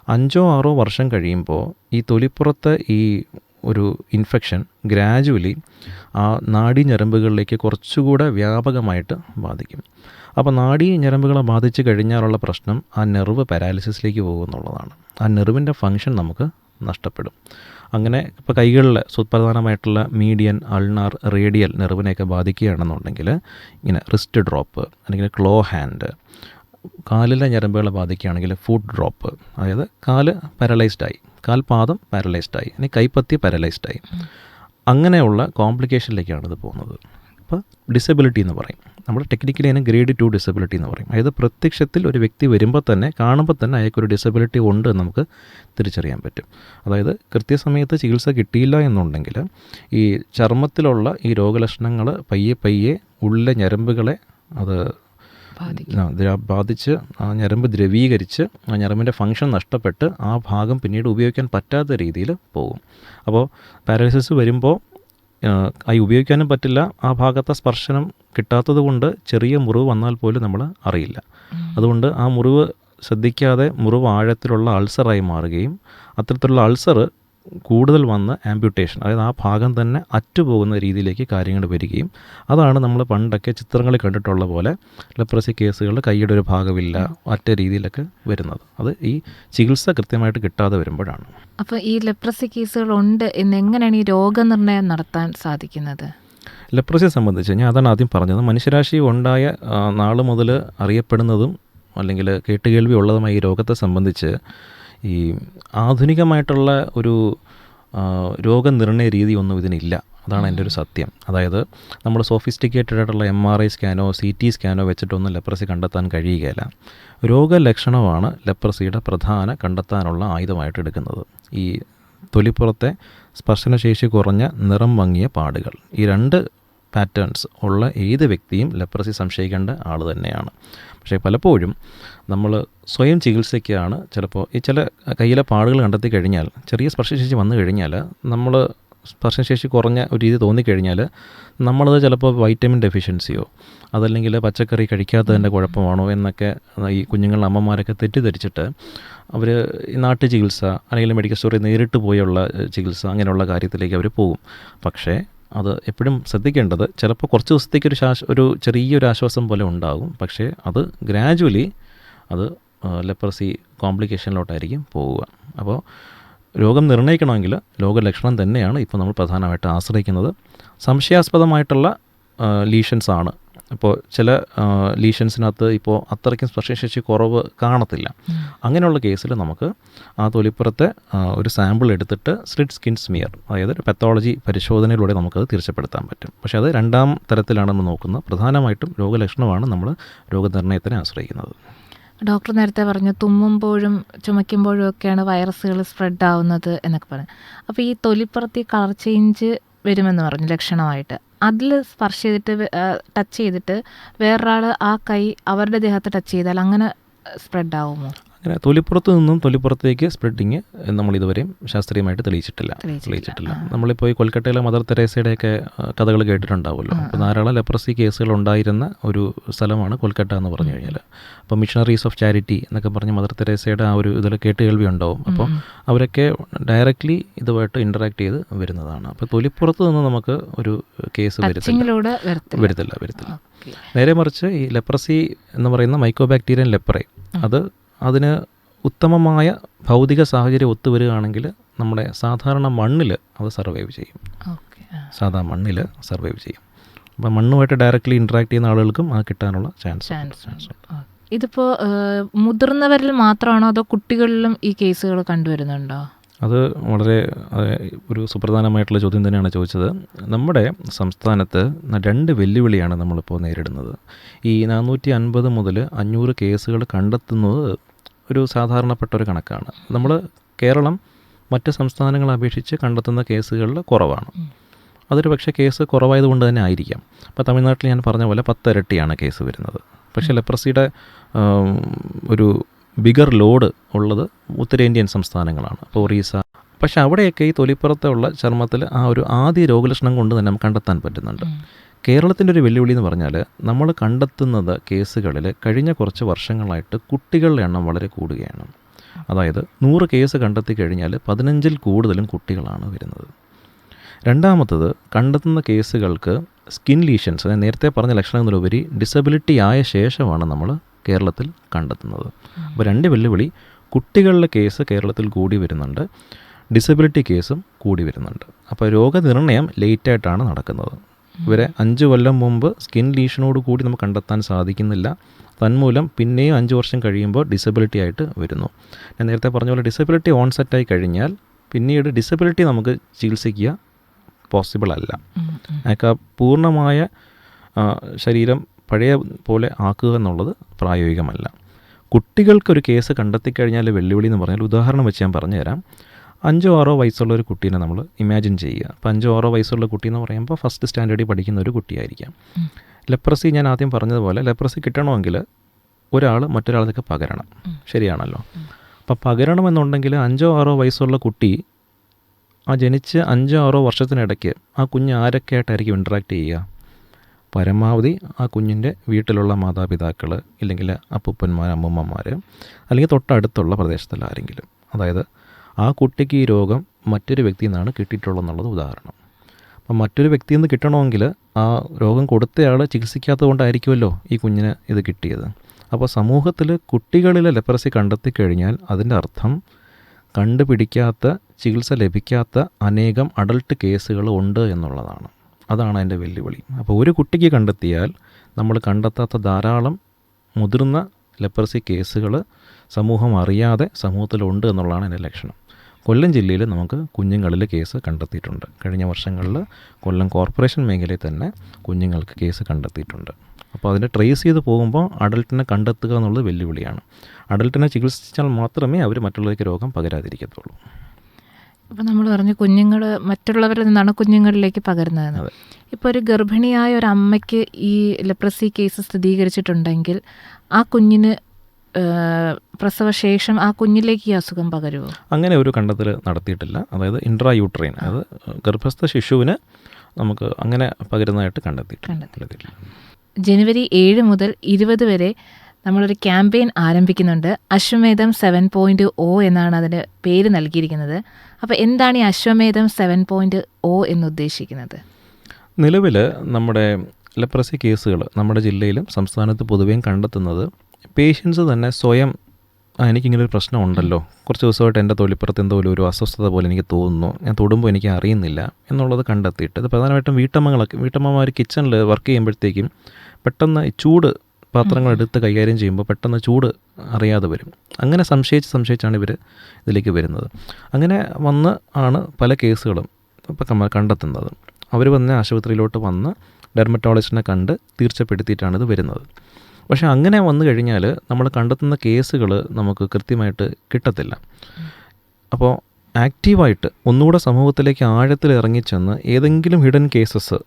അഞ്ചോ ആറോ വർഷം കഴിയുമ്പോൾ ഈ തൊലിപ്പുറത്ത് ഈ ഒരു ഇൻഫെക്ഷൻ ഗ്രാജുവലി ആ നാഡീ ഞരമ്പുകളിലേക്ക് കുറച്ചുകൂടെ വ്യാപകമായിട്ട് ബാധിക്കും. അപ്പോൾ നാഡീ ഞരമ്പുകളെ ബാധിച്ച് കഴിഞ്ഞാലുള്ള പ്രശ്നം ആ നെർവ് പാരാലിസിസിലേക്ക് പോകുമെന്നുള്ളതാണ് ആ നെർവിന്റെ ഫങ്ഷൻ നമുക്ക് നഷ്ടപ്പെടും. അങ്ങനെ ഇപ്പോൾ കൈകളിൽ സുപ്രധാനമായിട്ടുള്ള മീഡിയൻ അൾണാർ റേഡിയൽ നെർവിനെയൊക്കെ ബാധിക്കുകയാണെന്നുണ്ടെങ്കിൽ ഇങ്ങനെ റിസ്റ്റ് ഡ്രോപ്പ് അല്ലെങ്കിൽ ക്ലോ ഹാൻഡ് കാലിലെ ഞരമ്പുകളെ ബാധിക്കുകയാണെങ്കിൽ ഫുഡ് ഡ്രോപ്പ് അതായത് കാൽ പാരലൈസ്ഡായി കാൽപാദം പാരലൈസ്ഡ് ആയി അല്ലെങ്കിൽ കൈപ്പത്തി പാരലൈസ്ഡ് പാരലൈസ്ഡായി അങ്ങനെയുള്ള കോംപ്ലിക്കേഷനിലേക്കാണ് ഇത് പോകുന്നത്. അപ്പോൾ ഡിസബിലിറ്റി എന്ന് പറയും. നമ്മൾ ടെക്നിക്കലി അതിനെ ഗ്രേഡ് ടു ഡിസബിലിറ്റി എന്ന് പറയും. അതായത് പ്രത്യക്ഷത്തിൽ ഒരു വ്യക്തി വരുമ്പോൾ തന്നെ കാണുമ്പോൾ തന്നെ അയാൾക്കൊരു ഡിസബിലിറ്റി ഉണ്ട് എന്ന് നമുക്ക് തിരിച്ചറിയാൻ പറ്റും. അതായത് കൃത്യസമയത്ത് ചികിത്സ കിട്ടിയില്ല എന്നുണ്ടെങ്കിൽ ഈ ചർമ്മത്തിലുള്ള ഈ രോഗലക്ഷണങ്ങൾ പയ്യെ പയ്യെ ഉള്ളിലെ ഞരമ്പുകളെ അത് ബാധിച്ച് ആ ഞരമ്പ് ദ്രവീകരിച്ച് ആ ഞരമ്പിന്റെ ഫങ്ഷൻ നഷ്ടപ്പെട്ട് ആ ഭാഗം പിന്നീട് ഉപയോഗിക്കാൻ പറ്റാത്ത രീതിയിൽ പോകും. അപ്പോൾ പാരാലിസിസ് വരുമ്പോൾ ആയി ഉപയോഗിക്കാനും പറ്റില്ല. ആ ഭാഗത്തെ സ്പർശനം കിട്ടാത്തത് കൊണ്ട് ചെറിയ മുറിവ് വന്നാൽ പോലും നമ്മൾ അറിയില്ല. അതുകൊണ്ട് ആ മുറിവ് ശ്രദ്ധിക്കാതെ മുറിവ് ആഴത്തിലുള്ള അൾസറായി മാറുകയും അത്തരത്തിലുള്ള അൾസർ കൂടുതൽ വന്ന് ആംബ്യൂട്ടേഷൻ അതായത് ആ ഭാഗം തന്നെ അറ്റുപോകുന്ന രീതിയിലേക്ക് കാര്യങ്ങൾ വരികയും അതാണ് നമ്മൾ പണ്ടൊക്കെ ചിത്രങ്ങളിൽ കണ്ടിട്ടുള്ള പോലെ ലെപ്രസി കേസുകളിൽ കൈയുടെ ഒരു ഭാഗമില്ല അറ്റ രീതിയിലൊക്കെ വരുന്നത്. അത് ഈ ചികിത്സ കൃത്യമായിട്ട് കിട്ടാതെ വരുമ്പോഴാണ്. അപ്പോൾ ഈ ലെപ്രസി കേസുകൾ ഉണ്ട് എന്ന് എങ്ങനെയാണ് ഈ രോഗനിർണയം നടത്താൻ സാധിക്കുന്നത്? ലെപ്രസിയെ സംബന്ധിച്ച് ഞാൻ അതാണ് ആദ്യം പറഞ്ഞത്. മനുഷ്യരാശി ഉണ്ടായ നാൾ മുതൽ അറിയപ്പെടുന്നതും അല്ലെങ്കിൽ കേട്ടുകേൾവി ഉള്ളതുമായ ഈ രോഗത്തെ സംബന്ധിച്ച് ഈ ആധുനികമായിട്ടുള്ള ഒരു രോഗനിർണയ രീതി ഒന്നും ഇതിനില്ല. അതാണ് എന്റെ ഒരു സത്യം. അതായത് നമ്മൾ സോഫിസ്റ്റിക്കേറ്റഡ് ആയിട്ടുള്ള എം ആർ ഐ സ്കാനോ സി ടി സ്കാനോ വെച്ചിട്ടൊന്നും ലെപ്രസി കണ്ടെത്താൻ കഴിയുകയില്ല. രോഗലക്ഷണമാണ് ലെപ്രസിയുടെ പ്രധാന കണ്ടെത്താനുള്ള ആയുധമായിട്ട് എടുക്കുന്നത്. ഈ തൊലിപ്പുറത്തെ സ്പർശനശേഷി കുറഞ്ഞ നിറം മങ്ങിയ പാടുകൾ. ഈ രണ്ട് പാറ്റേൺസ് ഉള്ള ഏത് വ്യക്തിയും ലെപ്രസി സംശയിക്കേണ്ട ആൾ തന്നെയാണ്. പക്ഷേ പലപ്പോഴും നമ്മൾ സ്വയം ചികിത്സയ്ക്കാണ് ചിലപ്പോൾ ഈ ചില കയ്യിലെ പാടുകൾ കണ്ടെത്തി കഴിഞ്ഞാൽ ചെറിയ സ്പർശശേഷി വന്നു കഴിഞ്ഞാൽ നമ്മൾ സ്പർശശേഷി കുറഞ്ഞ ഒരു രീതി തോന്നിക്കഴിഞ്ഞാൽ നമ്മളത് ചിലപ്പോൾ വൈറ്റമിൻ ഡെഫിഷ്യൻസിയോ അതല്ലെങ്കിൽ പച്ചക്കറി കഴിക്കാത്തതിന്റെ കുഴപ്പമാണോ എന്നൊക്കെ ഈ കുഞ്ഞുങ്ങളുടെ അമ്മമാരൊക്കെ തെറ്റിദ്ധരിച്ചിട്ട് അവർ നാട്ടു ചികിത്സ അല്ലെങ്കിൽ മെഡിക്കൽ സ്റ്റോറിൽ നേരിട്ട് പോയുള്ള ചികിത്സ അങ്ങനെയുള്ള കാര്യത്തിലേക്ക് അവർ പോകും. പക്ഷേ അത് എപ്പോഴും ശ്രദ്ധിക്കേണ്ടത് ചിലപ്പോൾ കുറച്ച് ദിവസത്തേക്ക് ഒരു ശ്വാസ ഒരു ചെറിയൊരു ആശ്വാസം പോലെ ഉണ്ടാകും. പക്ഷേ അത് ഗ്രാജുവലി അത് ലെപ്രസി കോംപ്ലിക്കേഷനിലോട്ടായിരിക്കും പോവുക. അപ്പോൾ രോഗം നിർണയിക്കണമെങ്കിൽ രോഗലക്ഷണം തന്നെയാണ് ഇപ്പോൾ നമ്മൾ പ്രധാനമായിട്ട് ആശ്രയിക്കുന്നത്. സംശയാസ്പദമായിട്ടുള്ള ലീഷൻസ് ആണ് ഇപ്പോൾ ചില ലീഷൻസിനകത്ത് ഇപ്പോൾ അത്രയ്ക്കും സ്പർശശേഷി കുറവ് കാണത്തില്ല. അങ്ങനെയുള്ള കേസിൽ നമുക്ക് ആ തൊലിപ്പുറത്തെ ഒരു സാമ്പിൾ എടുത്തിട്ട് സ്ലിറ്റ് സ്കിൻ സ്മിയർ അതായത് ഒരു പെത്തോളജി പരിശോധനയിലൂടെ നമുക്കത് തിരിച്ചപ്പെടുത്താൻ പറ്റും. പക്ഷേ അത് രണ്ടാം തരത്തിലാണ് നമ്മൾ നോക്കുന്നത് പ്രധാനമായിട്ടും രോഗലക്ഷണമാണ് നമ്മൾ രോഗനിർണയത്തിനെ ആശ്രയിക്കുന്നത്. ഡോക്ടർ നേരത്തെ പറഞ്ഞു തുമ്മുമ്പോഴും ചുമയ്ക്കുമ്പോഴും ഒക്കെയാണ് വൈറസുകൾ സ്പ്രെഡ് ആവുന്നത് എന്നൊക്കെ പറഞ്ഞു. അപ്പോൾ ഈ തൊലിപ്പുറത്ത് കളർ ചേഞ്ച് വരുമെന്ന് പറഞ്ഞു ലക്ഷണമായിട്ട്. അതിൽ സ്പർശ ചെയ്തിട്ട് ടച്ച് ചെയ്തിട്ട് വേറൊരാൾ ആ കൈ അവരുടെ ദേഹത്ത് ടച്ച് ചെയ്താൽ അങ്ങനെ സ്പ്രെഡ് ആവുമോ? അങ്ങനെ തൊലിപ്പുറത്ത് നിന്നും തൊലിപ്പുറത്തേക്ക് സ്പ്രെഡിങ് നമ്മൾ ഇതുവരെയും ശാസ്ത്രീയമായിട്ട് തെളിയിച്ചിട്ടില്ല. തെളിയിച്ചിട്ടില്ല. നമ്മളിപ്പോൾ ഈ കൊൽക്കട്ടയിലെ മദർ തെരേസയുടെയൊക്കെ കഥകൾ കേട്ടിട്ടുണ്ടാവുമല്ലോ. അപ്പോൾ ധാരാളം ലെപ്രസി കേസുകൾ ഉണ്ടായിരുന്ന ഒരു സ്ഥലമാണ് കൊൽക്കട്ട എന്ന് പറഞ്ഞു കഴിഞ്ഞാൽ അപ്പോൾ മിഷണറീസ് ഓഫ് ചാരിറ്റി എന്നൊക്കെ പറഞ്ഞ് മദർ തെരേസയുടെ ആ ഒരു ഇതിൽ കേട്ട് കേൾവി ഉണ്ടാവും അപ്പോൾ അവരൊക്കെ ഡയറക്റ്റ്ലി ഇതുമായിട്ട് ഇന്ററാക്ട് ചെയ്ത് വരുന്നതാണ്. അപ്പോൾ തൊലിപ്പുറത്ത് നിന്ന് നമുക്ക് ഒരു കേസ് വരത്തില്ല. വരുത്തില്ല. വരുത്തില്ല നേരെ മറിച്ച് ഈ ലെപ്രസി എന്ന് പറയുന്ന മൈക്കോബാക്ടീരിയൻ ലെപ്രേ അത് അതിന് ഉത്തമമായ ഭൗതിക സാഹചര്യം ഒത്തുവരികയാണെങ്കിൽ നമ്മുടെ സാധാരണ മണ്ണിൽ അത് സർവൈവ് ചെയ്യും. ആ. സാധാ മണ്ണിൽ സർവൈവ് ചെയ്യും. അപ്പം മണ്ണുമായിട്ട് ഡയറക്റ്റ്ലി ഇൻട്രാക്ട് ചെയ്യുന്ന ആളുകൾക്കും അത് കിട്ടാനുള്ള ചാൻസ് ചാൻസ് ഉണ്ട്. ആ. ഇതിപ്പോ മുതിർന്നവരിൽ മാത്രമാണോ അതോ കുട്ടികളിലും ഈ കേസുകൾ കണ്ടുവരുന്നുണ്ടോ? അത് വളരെ ഒരു സുപ്രധാനമായിട്ടുള്ള ചോദ്യം തന്നെയാണ് ചോദിച്ചത്. നമ്മുടെ സംസ്ഥാനത്ത് രണ്ട് വെല്ലുവിളിയാണ് നമ്മളിപ്പോൾ നേരിടുന്നത്. ഈ നാനൂറ്റി അൻപത് മുതൽ അഞ്ഞൂറ് കേസുകൾ കണ്ടെത്തുന്നത് ഒരു സാധാരണപ്പെട്ട ഒരു കണക്കാണ്. നമ്മൾ കേരളം മറ്റ് സംസ്ഥാനങ്ങളെ അപേക്ഷിച്ച് കണ്ടെത്തുന്ന കേസുകളിൽ കുറവാണ്. അതൊരു പക്ഷേ കേസ് കുറവായതുകൊണ്ട് തന്നെ ആയിരിക്കാം. ഇപ്പോൾ തമിഴ്നാട്ടിൽ ഞാൻ പറഞ്ഞ പോലെ പത്തരട്ടിയാണ് കേസ് വരുന്നത്. പക്ഷേ ലെപ്രസിയുടെ ഒരു ബിഗർ ലോഡ് ഉള്ളത് ഉത്തരേന്ത്യൻ സംസ്ഥാനങ്ങളാണ്. അപ്പോൾ ഒറീസ. പക്ഷേ അവിടെയൊക്കെ ഈ തൊലിപ്പുറത്തുള്ള ചർമ്മത്തിൽ ആ ഒരു ആദ്യ രോഗലക്ഷണം കൊണ്ട് തന്നെ നമുക്ക് കണ്ടെത്താൻ പറ്റുന്നുണ്ട്. കേരളത്തിന്റെ ഒരു വെല്ലുവിളി എന്ന് പറഞ്ഞാൽ നമ്മൾ കണ്ടെത്തുന്നത് കേസുകളിൽ കഴിഞ്ഞ കുറച്ച് വർഷങ്ങളായിട്ട് കുട്ടികളുടെ എണ്ണം വളരെ കൂടുകയാണ്. അതായത് നൂറ് കേസ് കണ്ടെത്തി കഴിഞ്ഞാൽ പതിനഞ്ചിൽ കൂടുതലും കുട്ടികളാണ് വരുന്നത്. രണ്ടാമത്തത് കണ്ടെത്തുന്ന കേസുകൾക്ക് സ്കിൻ ലീഷൻസ് ഞാൻ നേരത്തെ പറഞ്ഞ ലക്ഷണങ്ങളിലുപരി ഡിസബിലിറ്റി ആയ ശേഷമാണ് നമ്മൾ കേരളത്തിൽ കണ്ടെത്തുന്നത്. അപ്പോൾ രണ്ട് വെല്ലുവിളി കുട്ടികളുടെ കേസ് കേരളത്തിൽ കൂടി വരുന്നുണ്ട് ഡിസബിലിറ്റി കേസും കൂടി വരുന്നുണ്ട്. അപ്പോൾ രോഗനിർണയം ലേറ്റായിട്ടാണ് നടക്കുന്നത്. ഇവരെ അഞ്ച് കൊല്ലം മുമ്പ് സ്കിൻ ലീഷനോട് കൂടി നമുക്ക് കണ്ടെത്താൻ സാധിക്കുന്നില്ല. തന്മൂലം പിന്നെയും അഞ്ച് വർഷം കഴിയുമ്പോൾ ഡിസബിലിറ്റി ആയിട്ട് വരുന്നു. ഞാൻ നേരത്തെ പറഞ്ഞ പോലെ ഡിസബിലിറ്റി ഓൺസെറ്റായി കഴിഞ്ഞാൽ പിന്നീട് ഡിസബിലിറ്റി നമുക്ക് ചികിത്സിക്കുക പോസിബിൾ അല്ല. അയാൾക്ക് പൂർണമായ ശരീരം പഴയ പോലെ ആക്കുക എന്നുള്ളത് പ്രായോഗികമല്ല. കുട്ടികൾക്കൊരു കേസ് കണ്ടെത്തിക്കഴിഞ്ഞാൽ വെല്ലുവിളി എന്ന് പറഞ്ഞാൽ ഉദാഹരണം വെച്ച് ഞാൻ പറഞ്ഞുതരാം. അഞ്ചോ ആറോ വയസ്സുള്ള ഒരു കുട്ടീനെ നമ്മൾ ഇമാജിൻ ചെയ്യുക. അപ്പോൾ അഞ്ചോ ആറോ വയസ്സുള്ള കുട്ടി എന്ന് പറയുമ്പോൾ ഫസ്റ്റ് സ്റ്റാൻഡേർഡിൽ പഠിക്കുന്ന ഒരു കുട്ടിയായിരിക്കാം. ലെപ്രസി ഞാൻ ആദ്യം പറഞ്ഞതുപോലെ ലെപ്രസി കിട്ടണമെങ്കിൽ ഒരാൾ മറ്റൊരാൾക്ക് പകരണം. ശരിയാണല്ലോ? അപ്പം പകരണമെന്നുണ്ടെങ്കിൽ അഞ്ചോ ആറോ വയസ്സുള്ള കുട്ടി ആ ജനിച്ച് അഞ്ചോ ആറോ വർഷത്തിനിടയ്ക്ക് ആ കുഞ്ഞ് ആരൊക്കെ ആയിട്ടായിരിക്കും ഇൻട്രാക്ട് ചെയ്യുക? പരമാവധി ആ കുഞ്ഞിന്റെ വീട്ടിലുള്ള മാതാപിതാക്കൾ ഇല്ലെങ്കിൽ അപ്പൂപ്പന്മാർ അമ്മൂമ്മമാർ അല്ലെങ്കിൽ തൊട്ടടുത്തുള്ള പ്രദേശത്തുള്ള ആരെങ്കിലും. അതായത് ആ കുട്ടിക്ക് ഈ രോഗം മറ്റൊരു വ്യക്തിയിൽ നിന്നാണ് കിട്ടിയിട്ടുള്ളതെന്നുള്ളത് ഉദാഹരണം. അപ്പം മറ്റൊരു വ്യക്തിയിൽ നിന്ന് കിട്ടണമെങ്കിൽ ആ രോഗം കൊടുത്തയാൾ ചികിത്സിക്കാത്തത് കൊണ്ടായിരിക്കുമല്ലോ ഈ കുഞ്ഞിന് ഇത് കിട്ടിയത്. അപ്പോൾ സമൂഹത്തിൽ കുട്ടികളിലെ ലെപ്രസി കണ്ടെത്തി കഴിഞ്ഞാൽ അതിന്റെ അർത്ഥം കണ്ടുപിടിക്കാത്ത ചികിത്സ ലഭിക്കാത്ത അനേകം അഡൾട്ട് കേസുകൾ ഉണ്ട് എന്നുള്ളതാണ്. അതാണ് അതിന്റെ വെല്ലുവിളി. അപ്പോൾ ഒരു കുട്ടിക്ക് കണ്ടെത്തിയാൽ നമ്മൾ കണ്ടെത്താത്ത ധാരാളം മുതിർന്ന ലെപ്രസി കേസുകൾ സമൂഹം അറിയാതെ സമൂഹത്തിലുണ്ട് എന്നുള്ളതാണ് എന്റെ ലക്ഷണം. കൊല്ലം ജില്ലയിൽ നമുക്ക് കുഞ്ഞുങ്ങളിൽ കേസ് കണ്ടെത്തിയിട്ടുണ്ട്. കഴിഞ്ഞ വർഷങ്ങളിൽ കൊല്ലം കോർപ്പറേഷൻ മേഖലയിൽ തന്നെ കുഞ്ഞുങ്ങൾക്ക് കേസ് കണ്ടെത്തിയിട്ടുണ്ട്. അപ്പോൾ അതിനെ ട്രേസ് ചെയ്ത് പോകുമ്പോൾ അഡൽട്ടിനെ കണ്ടെത്തുക എന്നുള്ളത് വെല്ലുവിളിയാണ്. അഡൽട്ടിനെ ചികിത്സിച്ചാൽ മാത്രമേ അവർ മറ്റുള്ളവർക്ക് രോഗം പകരാതിരിക്കത്തുള്ളൂ. അപ്പോൾ നമ്മൾ പറഞ്ഞു കുഞ്ഞുങ്ങൾ മറ്റുള്ളവരിൽ നിന്നാണ് കുഞ്ഞുങ്ങളിലേക്ക് പകരുന്നത്. ഇപ്പോൾ ഒരു ഗർഭിണിയായ ഒരു അമ്മയ്ക്ക് ഈ ലെപ്രസി കേസ് സ്ഥിരീകരിച്ചിട്ടുണ്ടെങ്കിൽ ആ കുഞ്ഞിന് പ്രസവശേഷം ആ കുഞ്ഞിലേക്ക് ഈ അസുഖം പകരുമോ അങ്ങനെ ഒരു കണ്ടെത്തൽ നടത്തിയിട്ടില്ല. അതായത് ഇൻട്രാ യൂട്രൈൻ അതായത് ഗർഭസ്ഥ ശിശുവിന് നമുക്ക് അങ്ങനെ പകരുന്നതായിട്ട് കണ്ടെത്തിയിട്ടില്ല. കണ്ടെത്തി. ജനുവരി ഏഴ് മുതൽ ഇരുപത് വരെ നമ്മളൊരു ക്യാമ്പയിൻ ആരംഭിക്കുന്നുണ്ട്. അശ്വമേധം സെവൻ പോയിന്റ് ഒ എന്നാണ് അതിന് പേര് നൽകിയിരിക്കുന്നത്. അപ്പോൾ എന്താണ് ഈ അശ്വമേധം സെവൻ പോയിന്റ് ഒ എന്ന് ഉദ്ദേശിക്കുന്നത്? നിലവിൽ നമ്മുടെ ലെപ്രസി കേസുകൾ നമ്മുടെ ജില്ലയിലും സംസ്ഥാനത്ത് പൊതുവേയും കണ്ടെത്തുന്നത് പേഷ്യൻസ് തന്നെ സ്വയം ആ എനിക്കിങ്ങനെ ഒരു പ്രശ്നം ഉണ്ടല്ലോ കുറച്ച് ദിവസമായിട്ട് എന്റെ തൊലിപ്പുറത്ത് എന്തോ ഒരു- ഒരു അസ്വസ്ഥത പോലെ എനിക്ക് തോന്നുന്നു. ഞാൻ തൊടുമ്പോൾ എനിക്ക് അറിയുന്നില്ല എന്നുള്ളത് കണ്ടെത്തിയിട്ട്. ഇത് പ്രധാനമായിട്ടും വീട്ടമ്മകളൊക്കെ വീട്ടമ്മമാർ കിച്ചണിൽ വർക്ക് ചെയ്യുമ്പോഴത്തേക്കും പെട്ടെന്ന് ചൂട് പാത്രങ്ങൾ എടുത്ത് കൈകാര്യം ചെയ്യുമ്പോൾ പെട്ടെന്ന് ചൂട് അറിയാതെ വരും. അങ്ങനെ സംശയിച്ച് സംശയിച്ചാണ് ഇവർ ഇതിലേക്ക് വരുന്നത്. അങ്ങനെ വന്ന് ആണ് പല കേസുകളും ഇപ്പം കണ്ടെത്തുന്നത്. അവർ വന്ന് ആശുപത്രിയിലോട്ട് വന്ന് ഡെർമറ്റോളജിസ്റ്റിനെ കണ്ട് തീർച്ചപ്പെടുത്തിയിട്ടാണ് ഇത് വരുന്നത്. പക്ഷേ അങ്ങനെ വന്നു കഴിഞ്ഞാൽ നമ്മൾ കണ്ടെത്തുന്ന കേസുകൾ നമുക്ക് കൃത്യമായിട്ട് കിട്ടത്തില്ല. അപ്പോൾ ആക്റ്റീവായിട്ട് ഒന്നുകൂടെ സമൂഹത്തിലേക്ക് ആഴത്തിൽ ഇറങ്ങിച്ചെന്ന് ഏതെങ്കിലും ഹിഡൻ കേസസ്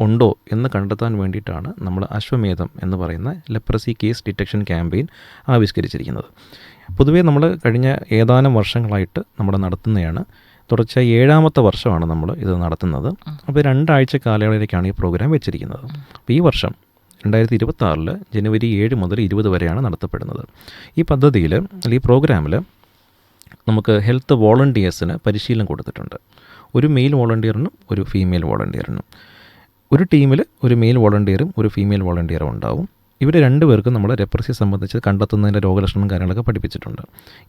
ഉണ്ടോ എന്ന് കണ്ടെത്താൻ വേണ്ടിയിട്ടാണ് നമ്മൾ അശ്വമേധം എന്ന് പറയുന്ന ലെപ്രസി കേസ് ഡിറ്റക്ഷൻ ക്യാമ്പയിൻ ആവിഷ്കരിച്ചിരിക്കുന്നത്. പൊതുവേ നമ്മൾ കഴിഞ്ഞ ഏതാനും വർഷങ്ങളായിട്ട് നമ്മൾ നടത്തുന്നതാണ് തുടർച്ച ഏഴാമത്തെ വർഷമാണ് നമ്മൾ ഇത് നടത്തുന്നത്. അപ്പോൾ രണ്ടാഴ്ച കാലയളവിലേക്കാണ് ഈ പ്രോഗ്രാം വെച്ചിരിക്കുന്നത്. അപ്പോൾ ഈ വർഷം രണ്ടായിരത്തി ഇരുപത്തി ജനുവരി ഏഴ് മുതൽ ഇരുപത് വരെയാണ് നടത്തപ്പെടുന്നത്. ഈ പദ്ധതിയിൽ അല്ലെങ്കിൽ ഈ പ്രോഗ്രാമിൽ നമുക്ക് ഹെൽത്ത് വോളണ്ടിയേഴ്സിന് പരിശീലനം കൊടുത്തിട്ടുണ്ട്. ഒരു മെയിൽ വോളണ്ടിയറിനും ഒരു ഫീമെയിൽ വോളണ്ടിയറിനും. ഒരു ടീമിൽ ഒരു മെയിൽ വോളണ്ടിയറും ഒരു ഫീമെയിൽ വോളണ്ടിയറും ഉണ്ടാവും. ഇവർ രണ്ടുപേർക്കും നമ്മൾ ലെപ്രസി സംബന്ധിച്ച് കണ്ടെത്തുന്നതിന്റെ രോഗലക്ഷണം കാര്യങ്ങളൊക്കെ പഠിപ്പിച്ചിട്ടുണ്ട്.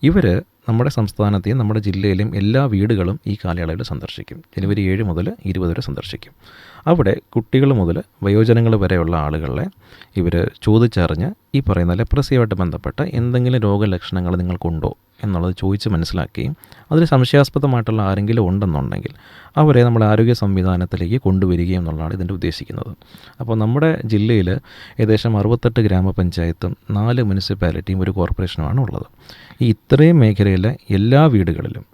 ഇവർ നമ്മുടെ സംസ്ഥാനത്തെയും നമ്മുടെ ജില്ലയിലെയും എല്ലാ വീടുകളും ഈ കാലയളവിൽ സന്ദർശിക്കും. ജനുവരി ഏഴ് മുതൽ ഇരുപത് വരെ സന്ദർശിക്കും. അവിടെ കുട്ടികൾ മുതൽ വയോജനങ്ങൾ വരെയുള്ള ആളുകളെ ഇവർ ചോദിച്ചറിഞ്ഞ് ഈ പറയുന്ന ലെപ്രസിയുമായിട്ട് ബന്ധപ്പെട്ട എന്തെങ്കിലും രോഗലക്ഷണങ്ങൾ നിങ്ങൾക്കുണ്ടോ എന്നുള്ളത് ചോദിച്ച് മനസ്സിലാക്കുകയും അതിൽ സംശയാസ്പദമായിട്ടുള്ള ആരെങ്കിലും ഉണ്ടെന്നുണ്ടെങ്കിൽ അവരെ നമ്മുടെ ആരോഗ്യ സംവിധാനത്തിലേക്ക് കൊണ്ടുവരികയും എന്നുള്ളതാണ് ഇതിന്റെ ഉദ്ദേശിക്കുന്നത്. അപ്പോൾ നമ്മുടെ ജില്ലയിൽ ഏകദേശം അറുപത്തെട്ട് ഗ്രാമപഞ്ചായത്തും നാല് മുനിസിപ്പാലിറ്റിയും ഒരു കോർപ്പറേഷനുമാണ് ഉള്ളത്. ഈ ഇത്രയും മേഖലയിലെ എല്ലാ വീടുകളിലും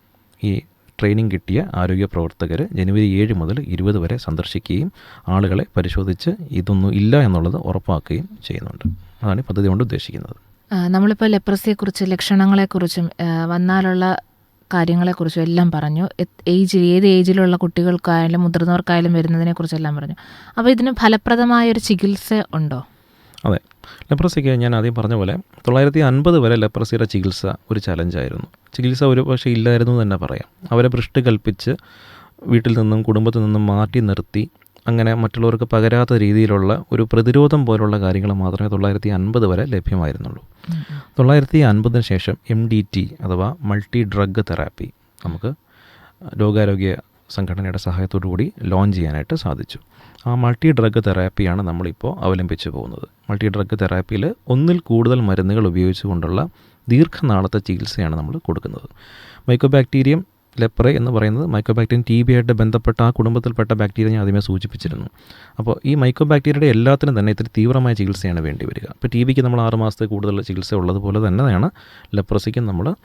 ഈ ട്രെയിനിങ് കിട്ടിയ ആരോഗ്യ പ്രവർത്തകർ ജനുവരി ഏഴ് മുതൽ ഇരുപത് വരെ സന്ദർശിക്കുകയും ആളുകളെ പരിശോധിച്ച് ഇതൊന്നും ഇല്ല എന്നുള്ളത് ഉറപ്പാക്കുകയും ചെയ്യുന്നുണ്ട്. അതാണ് പദ്ധതി കൊണ്ട് ഉദ്ദേശിക്കുന്നത്. നമ്മളിപ്പോൾ ലെപ്രസിയെക്കുറിച്ച് ലക്ഷണങ്ങളെക്കുറിച്ചും വന്നാലുള്ള കാര്യങ്ങളെക്കുറിച്ചും എല്ലാം പറഞ്ഞു. ഏജ് ഏത് ഏജിലുള്ള കുട്ടികൾക്കായാലും മുതിർന്നവർക്കായാലും വരുന്നതിനെക്കുറിച്ചെല്ലാം പറഞ്ഞു. അപ്പോൾ ഇതിന് ഫലപ്രദമായ ഒരു ചികിത്സ ഉണ്ടോ? അതെ. ലെപ്രസിക്ക് ഞാൻ ആദ്യം പറഞ്ഞ പോലെ തൊള്ളായിരത്തി അൻപത് വരെ ലെപ്രസിയുടെ ചികിത്സ ഒരു ചലഞ്ചായിരുന്നു. ചികിത്സ ഒരു പക്ഷേ ഇല്ലായിരുന്നു തന്നെ പറയാം. അവരെ ഭൃഷ്ടി കൽപ്പിച്ച് വീട്ടിൽ നിന്നും കുടുംബത്തിൽ നിന്നും മാറ്റി നിർത്തി അങ്ങനെ മറ്റുള്ളവർക്ക് പകരാത്ത രീതിയിലുള്ള ഒരു പ്രതിരോധം പോലുള്ള കാര്യങ്ങൾ മാത്രമേ തൊള്ളായിരത്തി അൻപത് വരെ ലഭ്യമായിരുന്നുള്ളൂ. തൊള്ളായിരത്തി അൻപതിന് ശേഷം എം ഡി ടി അഥവാ മൾട്ടി ഡ്രഗ് തെറാപ്പി നമുക്ക് രോഗാരോഗ്യ സംഘടനയുടെ സഹായത്തോടു കൂടി ലോഞ്ച് ചെയ്യാനായിട്ട് സാധിച്ചു. ആ മൾട്ടി ഡ്രഗ് തെറാപ്പിയാണ് നമ്മളിപ്പോൾ അവലംബിച്ച് പോകുന്നത്. മൾട്ടി ഡ്രഗ് തെറാപ്പിയിൽ ഒന്നിൽ കൂടുതൽ മരുന്നുകൾ ഉപയോഗിച്ചുകൊണ്ടുള്ള ദീർഘനാളത്തെ ചികിത്സയാണ് നമ്മൾ കൊടുക്കുന്നത്. മൈക്കോബാക്ടീരിയം ലെപ്ര എന്ന് പറയുന്നത് മൈക്കോബാക്ടീരിയം ടി ബി ആയിട്ട് ബന്ധപ്പെട്ട ആ കുടുംബത്തിൽപ്പെട്ട ബാക്ടീരിയ ഞാൻ ആദ്യമേ സൂചിപ്പിച്ചിരുന്നു. അപ്പോൾ ഈ മൈക്കോബാക്ടീരിയയുടെ എല്ലാത്തിനും തന്നെ ഇത്തിരി തീവ്രമായ ചികിത്സയാണ് വേണ്ടി വരിക. ഇപ്പോൾ ടി ബിക്ക് നമ്മൾ ആറ് മാസത്തെ കൂടുതൽ ചികിത്സ ഉള്ളതുപോലെ തന്നെയാണ് ലെപ്രസിക്കും നമ്മൾ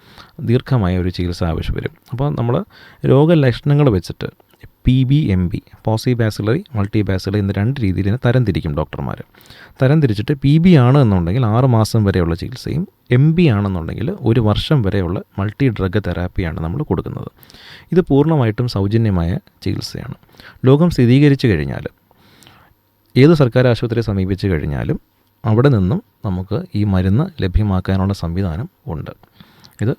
ദീർഘമായ ഒരു ചികിത്സ ആവശ്യം വരും. അപ്പോൾ നമ്മൾ രോഗലക്ഷണങ്ങൾ വെച്ചിട്ട് P B M B pauci bacillary multi bacillary എന്ന രണ്ട് രീതിയിൽ ഇതിനെ തരംതിരിക്കും ഡോക്ടർമാർ തരംതിരിച്ചിട്ട് പി ബി ആണ് എന്നുണ്ടെങ്കിൽ ആറ് മാസം വരെയുള്ള ചികിത്സയും എം ബി ആണെന്നുണ്ടെങ്കിൽ ഒരു വർഷം വരെയുള്ള മൾട്ടി ഡ്രഗ് തെറാപ്പിയാണ് നമ്മൾ കൊടുക്കുന്നത്. ഇത് പൂർണമായിട്ടും സൗജന്യമായ ചികിത്സയാണ്. രോഗം സ്ഥിരീകരിച്ചു കഴിഞ്ഞാൽ ഏത് സർക്കാർ ആശുപത്രിയെ സമീപിച്ചു കഴിഞ്ഞാലും അവിടെ നിന്നും നമുക്ക് ഈ മരുന്ന് ലഭ്യമാക്കാനുള്ള സംവിധാനം ഉണ്ട്. ഇത്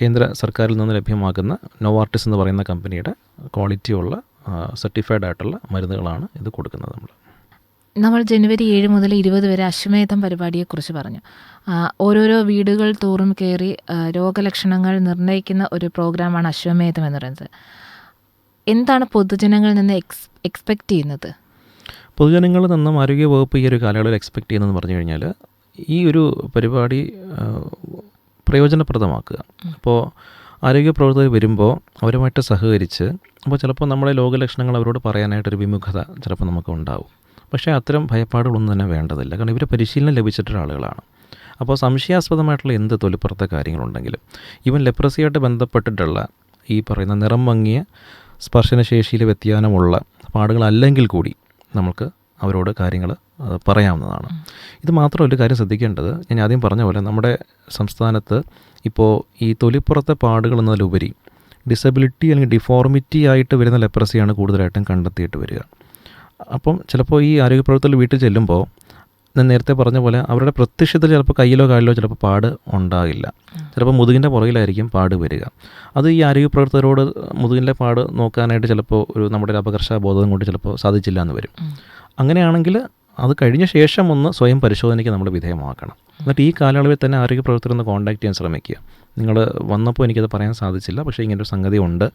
കേന്ദ്ര സർക്കാരിൽ നിന്ന് ലഭ്യമാക്കുന്ന നോവാർട്ടിസ് എന്ന് പറയുന്ന കമ്പനിയുടെ ക്വാളിറ്റിയുള്ള സർട്ടിഫൈഡ് ആയിട്ടുള്ള മരുന്നുകളാണ് ഇത് കൊടുക്കുന്നത് നമ്മൾ നമ്മൾ ജനുവരി ഏഴ് മുതൽ ഇരുപത് വരെ അശ്വമേധം പരിപാടിയെക്കുറിച്ച് പറഞ്ഞു. ഓരോരോ വീടുകൾ തോറും കയറി രോഗലക്ഷണങ്ങൾ നിർണയിക്കുന്ന ഒരു പ്രോഗ്രാമാണ് അശ്വമേധം എന്ന് പറയുന്നത്. എന്താണ് പൊതുജനങ്ങളിൽ നിന്ന് എക്സ് എക്സ്പെക്റ്റ് ചെയ്യുന്നത്? പൊതുജനങ്ങളിൽ നിന്നും ആരോഗ്യ വകുപ്പ് ഈ ഒരു കാലയളവിൽ എക്സ്പെക്ട് ചെയ്യുന്നതെന്ന് പറഞ്ഞു കഴിഞ്ഞാൽ ഈ ഒരു പരിപാടി പ്രയോജനപ്രദമാക്കുക. അപ്പോൾ ആരോഗ്യ പ്രവർത്തകർ വരുമ്പോൾ അവരുമായിട്ട് സഹകരിച്ച് അപ്പോൾ ചിലപ്പോൾ നമ്മുടെ രോഗലക്ഷണങ്ങൾ അവരോട് പറയാനായിട്ടൊരു വിമുഖത ചിലപ്പോൾ നമുക്ക് ഉണ്ടാവും. പക്ഷേ അത്തരം ഭയപ്പാടുകളൊന്നും തന്നെ വേണ്ടതില്ല. കാരണം ഇവർ പരിശീലനം ലഭിച്ചിട്ടുള്ള ആളുകളാണ്. അപ്പോൾ സംശയാസ്പദമായിട്ടുള്ള എന്ത് തൊലിപ്പുറത്തെ കാര്യങ്ങളുണ്ടെങ്കിലും ഈവൻ ലെപ്രസിയായിട്ട് ബന്ധപ്പെട്ടിട്ടുള്ള ഈ പറയുന്ന നിറം മങ്ങിയ സ്പർശനശേഷിയിൽ വ്യതിയാനമുള്ള പാടുകളല്ലെങ്കിൽ കൂടി നമുക്ക് അവരോട് കാര്യങ്ങൾ പറയാവുന്നതാണ്. ഇത് മാത്രമല്ല ഒരു കാര്യം ശ്രദ്ധിക്കേണ്ടത് ഞാൻ ആദ്യം പറഞ്ഞ പോലെ നമ്മുടെ സംസ്ഥാനത്ത് ഇപ്പോൾ ഈ തൊലിപ്പുറത്തെ പാടുകൾ എന്നതിലുപരി ഡിസബിലിറ്റി അല്ലെങ്കിൽ ഡിഫോർമിറ്റി ആയിട്ട് വരുന്ന ലെപ്രസിയാണ് കൂടുതലായിട്ടും കണ്ടെത്തിയിട്ട് വരിക. അപ്പം ചിലപ്പോൾ ഈ ആരോഗ്യപ്രവർത്തകർ വീട്ടിൽ ചെല്ലുമ്പോൾ ഞാൻ നേരത്തെ പറഞ്ഞ പോലെ അവരുടെ പ്രത്യക്ഷത്തിൽ ചിലപ്പോൾ കയ്യിലോ കാലിലോ ചിലപ്പോൾ പാട് ഉണ്ടാകില്ല. ചിലപ്പോൾ മുതുകിന്റെ പുറകിലായിരിക്കും പാട് വരിക. അത് ഈ ആരോഗ്യ പ്രവർത്തകരോട് മുതുകിന്റെ പാട് നോക്കാനായിട്ട് ചിലപ്പോൾ ഒരു നമ്മുടെ അപകർഷ ബോധം കൊണ്ട് ചിലപ്പോൾ സാധിച്ചില്ല എന്ന് വരും. അങ്ങനെയാണെങ്കിൽ അത് കഴിഞ്ഞ ശേഷം ഒന്ന് സ്വയം പരിശോധനയ്ക്ക് നമ്മൾ വിധേയമാക്കണം. എന്നിട്ട് ഈ കാലയളവിൽ തന്നെ ആരോഗ്യ പ്രവർത്തകർ ഒന്ന് കോൺടാക്ട് ചെയ്യാൻ ശ്രമിക്കുക. നിങ്ങൾ വന്നപ്പോൾ എനിക്കത് പറയാൻ സാധിച്ചില്ല പക്ഷേ ഇങ്ങനെ ഒരു സംഗതി ഉണ്ട്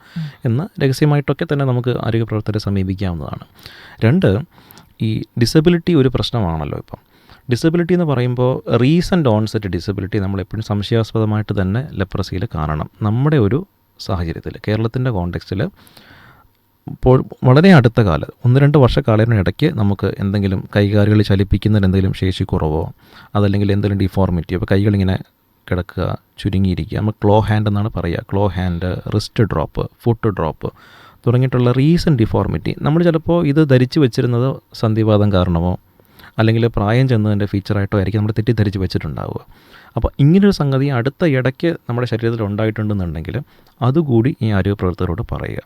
എന്ന് രഹസ്യമായിട്ടൊക്കെ തന്നെ നമുക്ക് ആരോഗ്യ പ്രവർത്തകരെ സമീപിക്കാവുന്നതാണ്. രണ്ട് ഈ ഡിസബിലിറ്റി ഒരു പ്രശ്നമാണല്ലോ ഇപ്പം. ഡിസബിലിറ്റി എന്ന് പറയുമ്പോൾ റീസെന്റ് ഓൺസെറ്റ് ഡിസബിലിറ്റി നമ്മൾ എപ്പോഴും സംശയാസ്പദമായിട്ട് തന്നെ ലെപ്രസിയിൽ കാണണം. നമ്മുടെ ഒരു സാഹചര്യത്തിൽ കേരളത്തിന്റെ കോണ്ടെക്സ്റ്റിൽ ഇപ്പോൾ വളരെ അടുത്ത കാലം ഒന്ന് രണ്ട് വർഷക്കാലത്തിനിടയ്ക്ക് നമുക്ക് എന്തെങ്കിലും കൈകാലുകൾ ചലിപ്പിക്കുന്നതിന് എന്തെങ്കിലും ശേഷി കുറവോ അതല്ലെങ്കിൽ എന്തെങ്കിലും ഡിഫോർമിറ്റി അപ്പോൾ കൈകളിങ്ങനെ കിടക്കുക ചുരുങ്ങിയിരിക്കുക. നമ്മൾ ക്ലോ ഹാൻഡ് എന്നാണ് പറയുക. Claw hand wrist drop foot drop തുടങ്ങിയിട്ടുള്ള റീസൺ ഡിഫോർമിറ്റി നമ്മൾ ചിലപ്പോൾ ഇത് ധരിച്ചു വെച്ചിരുന്നത് സന്ധിവാദം കാരണമോ അല്ലെങ്കിൽ പ്രായം ചെന്നതിന്റെ ഫീച്ചറായിട്ടോ ആയിരിക്കും നമ്മൾ തെറ്റിദ്ധരിച്ച് വെച്ചിട്ടുണ്ടാവുക. അപ്പോൾ ഇങ്ങനൊരു സംഗതി അടുത്ത ഇടയ്ക്ക് നമ്മുടെ ശരീരത്തിൽ ഉണ്ടായിട്ടുണ്ടെന്നുണ്ടെങ്കിൽ അതുകൂടി ഈ ആരോഗ്യ പ്രവർത്തകരോട് പറയുക.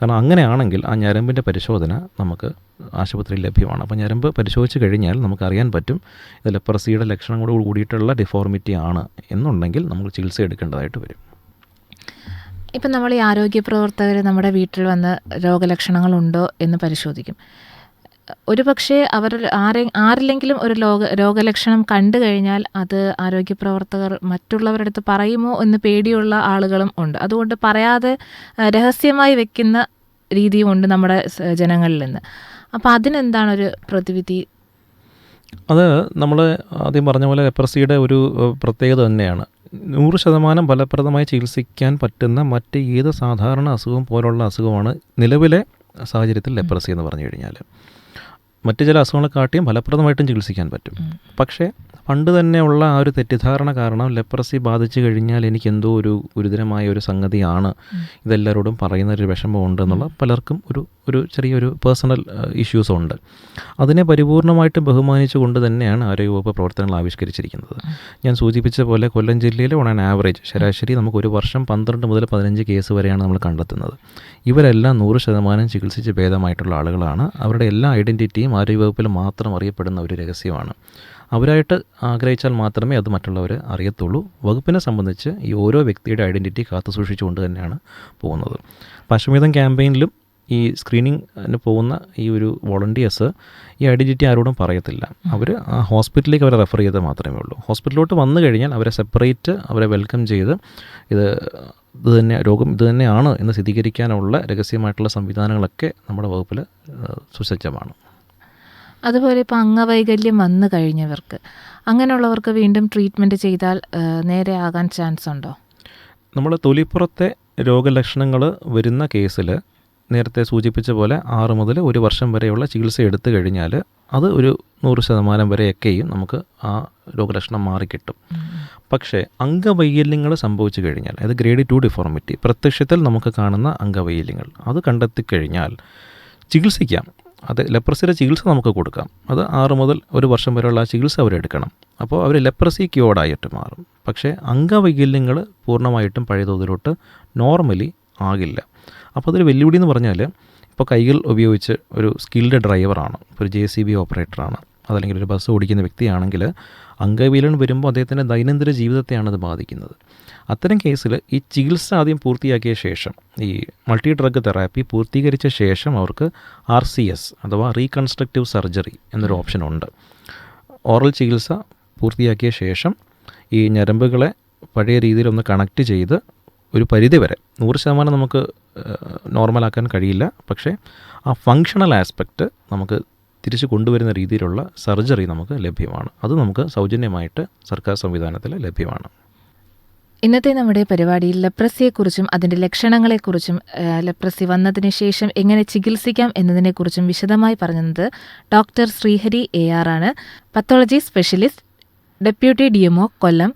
കാരണം അങ്ങനെയാണെങ്കിൽ ആ ഞരമ്പിന്റെ പരിശോധന നമുക്ക് ആശുപത്രിയിൽ ലഭ്യമാണ്. അപ്പോൾ ഞരമ്പ് പരിശോധിച്ച് കഴിഞ്ഞാൽ നമുക്ക് അറിയാൻ പറ്റും ഇത് ലെപ്രസിയുടെ ലക്ഷണങ്ങളോട് കൂടിയിട്ടുള്ള ഡിഫോർമിറ്റി ആണ് എന്നുണ്ടെങ്കിൽ നമുക്ക് ചികിത്സ എടുക്കേണ്ടതായിട്ട് വരും. ഇപ്പം നമ്മൾ ഈ ആരോഗ്യ പ്രവർത്തകർ നമ്മുടെ വീട്ടിൽ വന്ന് രോഗലക്ഷണങ്ങളുണ്ടോ എന്ന് പരിശോധിക്കും. ഒരു പക്ഷേ അവർ ആരെ ആരിലെങ്കിലും ഒരു രോഗ രോഗലക്ഷണം കണ്ടു കഴിഞ്ഞാൽ അത് ആരോഗ്യ പ്രവർത്തകർ മറ്റുള്ളവരുടെ അടുത്ത് പറയുമോ എന്ന് പേടിയുള്ള ആളുകളും ഉണ്ട്. അതുകൊണ്ട് പറയാതെ രഹസ്യമായി വെക്കുന്ന രീതിയുമുണ്ട് നമ്മുടെ ജനങ്ങളിൽ നിന്ന്. അപ്പോൾ അതിനെന്താണ് ഒരു പ്രതിവിധി? അത് നമ്മൾ ആദ്യം പറഞ്ഞ പോലെ ലെപ്രസിയുടെ ഒരു പ്രത്യേകത തന്നെയാണ്. നൂറ് ശതമാനം ഫലപ്രദമായി ചികിത്സിക്കാൻ പറ്റുന്ന മറ്റ് ഏത് സാധാരണ അസുഖം പോലുള്ള അസുഖമാണ് നിലവിലെ സാഹചര്യത്തിൽ ലെപ്രസി എന്ന് പറഞ്ഞു കഴിഞ്ഞാൽ മറ്റ് ചില അസുഖങ്ങളെക്കാട്ടിയും ഫലപ്രദമായിട്ടും ചികിത്സിക്കാൻ പറ്റും. പക്ഷേ പണ്ട് തന്നെയുള്ള ആ ഒരു തെറ്റിദ്ധാരണ കാരണം ലെപ്രസി ബാധിച്ചു കഴിഞ്ഞാൽ എനിക്ക് എന്തോ ഒരു ഗുരുതരമായ ഒരു സംഗതിയാണ്. ഇതെല്ലാവരോടും പറയുന്ന ഒരു വിഷമമുണ്ട് എന്നുള്ള പലർക്കും ഒരു ഒരു ചെറിയൊരു പേഴ്സണൽ ഇഷ്യൂസ് ഉണ്ട് അതിനെ പരിപൂർണമായിട്ടും ബഹുമാനിച്ചുകൊണ്ട് തന്നെയാണ് ആരോഗ്യവകുപ്പ് പ്രവർത്തനങ്ങൾ ആവിഷ്കരിച്ചിരിക്കുന്നത്. ഞാൻ സൂചിപ്പിച്ച പോലെ കൊല്ലം ജില്ലയിൽ ഓൺ ആൻ ആവറേജ് ശരാശരി നമുക്ക് ഒരു വർഷം പന്ത്രണ്ട് മുതൽ പതിനഞ്ച് കേസ് വരെയാണ് നമ്മൾ കണ്ടെത്തുന്നത്. ഇവരെല്ലാം നൂറ് ശതമാനം ചികിത്സിച്ച് ഭേദമായിട്ടുള്ള ആളുകളാണ്. അവരുടെ എല്ലാ ഐഡന്റിറ്റിയും ആരോഗ്യവകുപ്പിൽ മാത്രം അറിയപ്പെടുന്ന ഒരു രഹസ്യമാണ്. അവരായിട്ട് ആഗ്രഹിച്ചാൽ മാത്രമേ അത് മറ്റുള്ളവർ അറിയത്തുള്ളൂ. വകുപ്പിനെ സംബന്ധിച്ച് ഈ ഓരോ വ്യക്തിയുടെ ഐഡന്റിറ്റി കാത്തു സൂക്ഷിച്ചുകൊണ്ട് തന്നെയാണ് പോകുന്നത്. പശുമിതം ക്യാമ്പയിനിലും ഈ സ്ക്രീനിങ്ങിന് പോകുന്ന ഈ ഒരു വോളണ്ടിയേഴ്സ് ഈ ഐഡന്റിറ്റി ആരോടും പറയത്തില്ല. അവർ ആ ഹോസ്പിറ്റലിലേക്ക് അവരെ റെഫർ ചെയ്താൽ മാത്രമേ ഉള്ളൂ. ഹോസ്പിറ്റലിലോട്ട് വന്നു കഴിഞ്ഞാൽ അവരെ സെപ്പറേറ്റ് അവരെ വെൽക്കം ചെയ്ത് ഇത് ഇത് തന്നെ രോഗം ഇത് തന്നെയാണ് എന്ന് സ്ഥിരീകരിക്കാനുള്ള രഹസ്യമായിട്ടുള്ള സംവിധാനങ്ങളൊക്കെ നമ്മുടെ വകുപ്പിൽ സുസജ്ജമാണ്. അതുപോലെ ഇപ്പോൾ അംഗവൈകല്യം വന്നു കഴിഞ്ഞവർക്ക് അങ്ങനെയുള്ളവർക്ക് വീണ്ടും ട്രീറ്റ്മെന്റ് ചെയ്താൽ നേരെ ആകാൻ ചാൻസ് ഉണ്ടോ? നമ്മൾ തൊലിപ്പുറത്തെ രോഗലക്ഷണങ്ങൾ വരുന്ന കേസിൽ നേരത്തെ സൂചിപ്പിച്ച പോലെ ആറ് മുതൽ ഒരു വർഷം വരെയുള്ള ചികിത്സ എടുത്തു കഴിഞ്ഞാൽ അത് ഒരു നൂറ് ശതമാനം വരെയൊക്കെയും നമുക്ക് ആ രോഗലക്ഷണം മാറിക്കിട്ടും പക്ഷേ അംഗവൈകല്യങ്ങൾ സംഭവിച്ചു കഴിഞ്ഞാൽ അത് ഗ്രേഡ് ടു ഡിഫോർമിറ്റി പ്രത്യക്ഷത്തിൽ നമുക്ക് കാണുന്ന അംഗവൈകല്യങ്ങൾ അത് കണ്ടെത്തി കഴിഞ്ഞാൽ ചികിത്സിക്കാം. അത് ലെപ്രസിയുടെ ചികിത്സ നമുക്ക് കൊടുക്കാം. അത് ആറ് മുതൽ ഒരു വർഷം വരെയുള്ള ചികിത്സ അവരെടുക്കണം അപ്പോൾ അവർ ലെപ്രസി ക്യൂർഡായിട്ട് മാറും. പക്ഷേ അംഗവൈകല്യങ്ങൾ പൂർണമായിട്ടും പഴയ തോതിലോട്ട് നോർമലി ആകില്ല. അപ്പോൾ അതൊരു വെല്ലുവിളി എന്ന് പറഞ്ഞാൽ ഇപ്പോൾ കൈകൾ ഉപയോഗിച്ച് ഒരു സ്കിൽഡ് ഡ്രൈവറാണ് ഒരു ജെ സി ബി ഓപ്പറേറ്ററാണ് അതല്ലെങ്കിൽ ഒരു ബസ് ഓടിക്കുന്ന വ്യക്തിയാണെങ്കിൽ അംഗവൈകല്യം വരുമ്പോൾ അദ്ദേഹത്തിന്റെ ദൈനംദിന ജീവിതത്തെയാണ് അത് ബാധിക്കുന്നത്. അത്തരം കേസിൽ ഈ ചികിത്സ ആദ്യം പൂർത്തിയാക്കിയ ശേഷം ഈ മൾട്ടി ഡ്രഗ് തെറാപ്പി പൂർത്തീകരിച്ച ശേഷം അവർക്ക് ആർ സി എസ് അഥവാ റീകൺസ്ട്രക്റ്റീവ് സർജറി എന്നൊരു ഓപ്ഷൻ ഉണ്ട്. ഓറൽ ചികിത്സ പൂർത്തിയാക്കിയ ശേഷം ഈ ഞരമ്പുകളെ പഴയ രീതിയിലൊന്ന് കണക്ട് ചെയ്ത് ഒരു പരിധി വരെ. നൂറ് ശതമാനം നമുക്ക് നോർമലാക്കാൻ കഴിയില്ല. പക്ഷേ ആ ഫങ്ഷണൽ ആസ്പെക്റ്റ് നമുക്ക് തിരിച്ചു കൊണ്ടുവരുന്ന രീതിയിലുള്ള സർജറി നമുക്ക് ലഭ്യമാണ്. അത് നമുക്ക് സൗജന്യമായിട്ട് സർക്കാർ സംവിധാനത്തിൽ ലഭ്യമാണ്. ഇന്നത്തെ നമ്മുടെ പരിപാടിയിൽ ലെപ്രസിയെക്കുറിച്ചും അതിന്റെ ലക്ഷണങ്ങളെക്കുറിച്ചും ലെപ്രസി വന്നതിന് ശേഷം എങ്ങനെ ചികിത്സിക്കാം എന്നതിനെക്കുറിച്ചും വിശദമായി പറഞ്ഞത് ഡോക്ടർ ശ്രീഹരി എ ആർ ആണ്. Pathology specialist deputy D MO Kollam.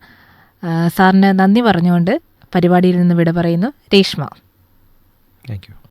സാറിന് നന്ദി പറഞ്ഞുകൊണ്ട് പരിപാടിയിൽ നിന്ന് വിട പറയുന്നു രേഷ്മ.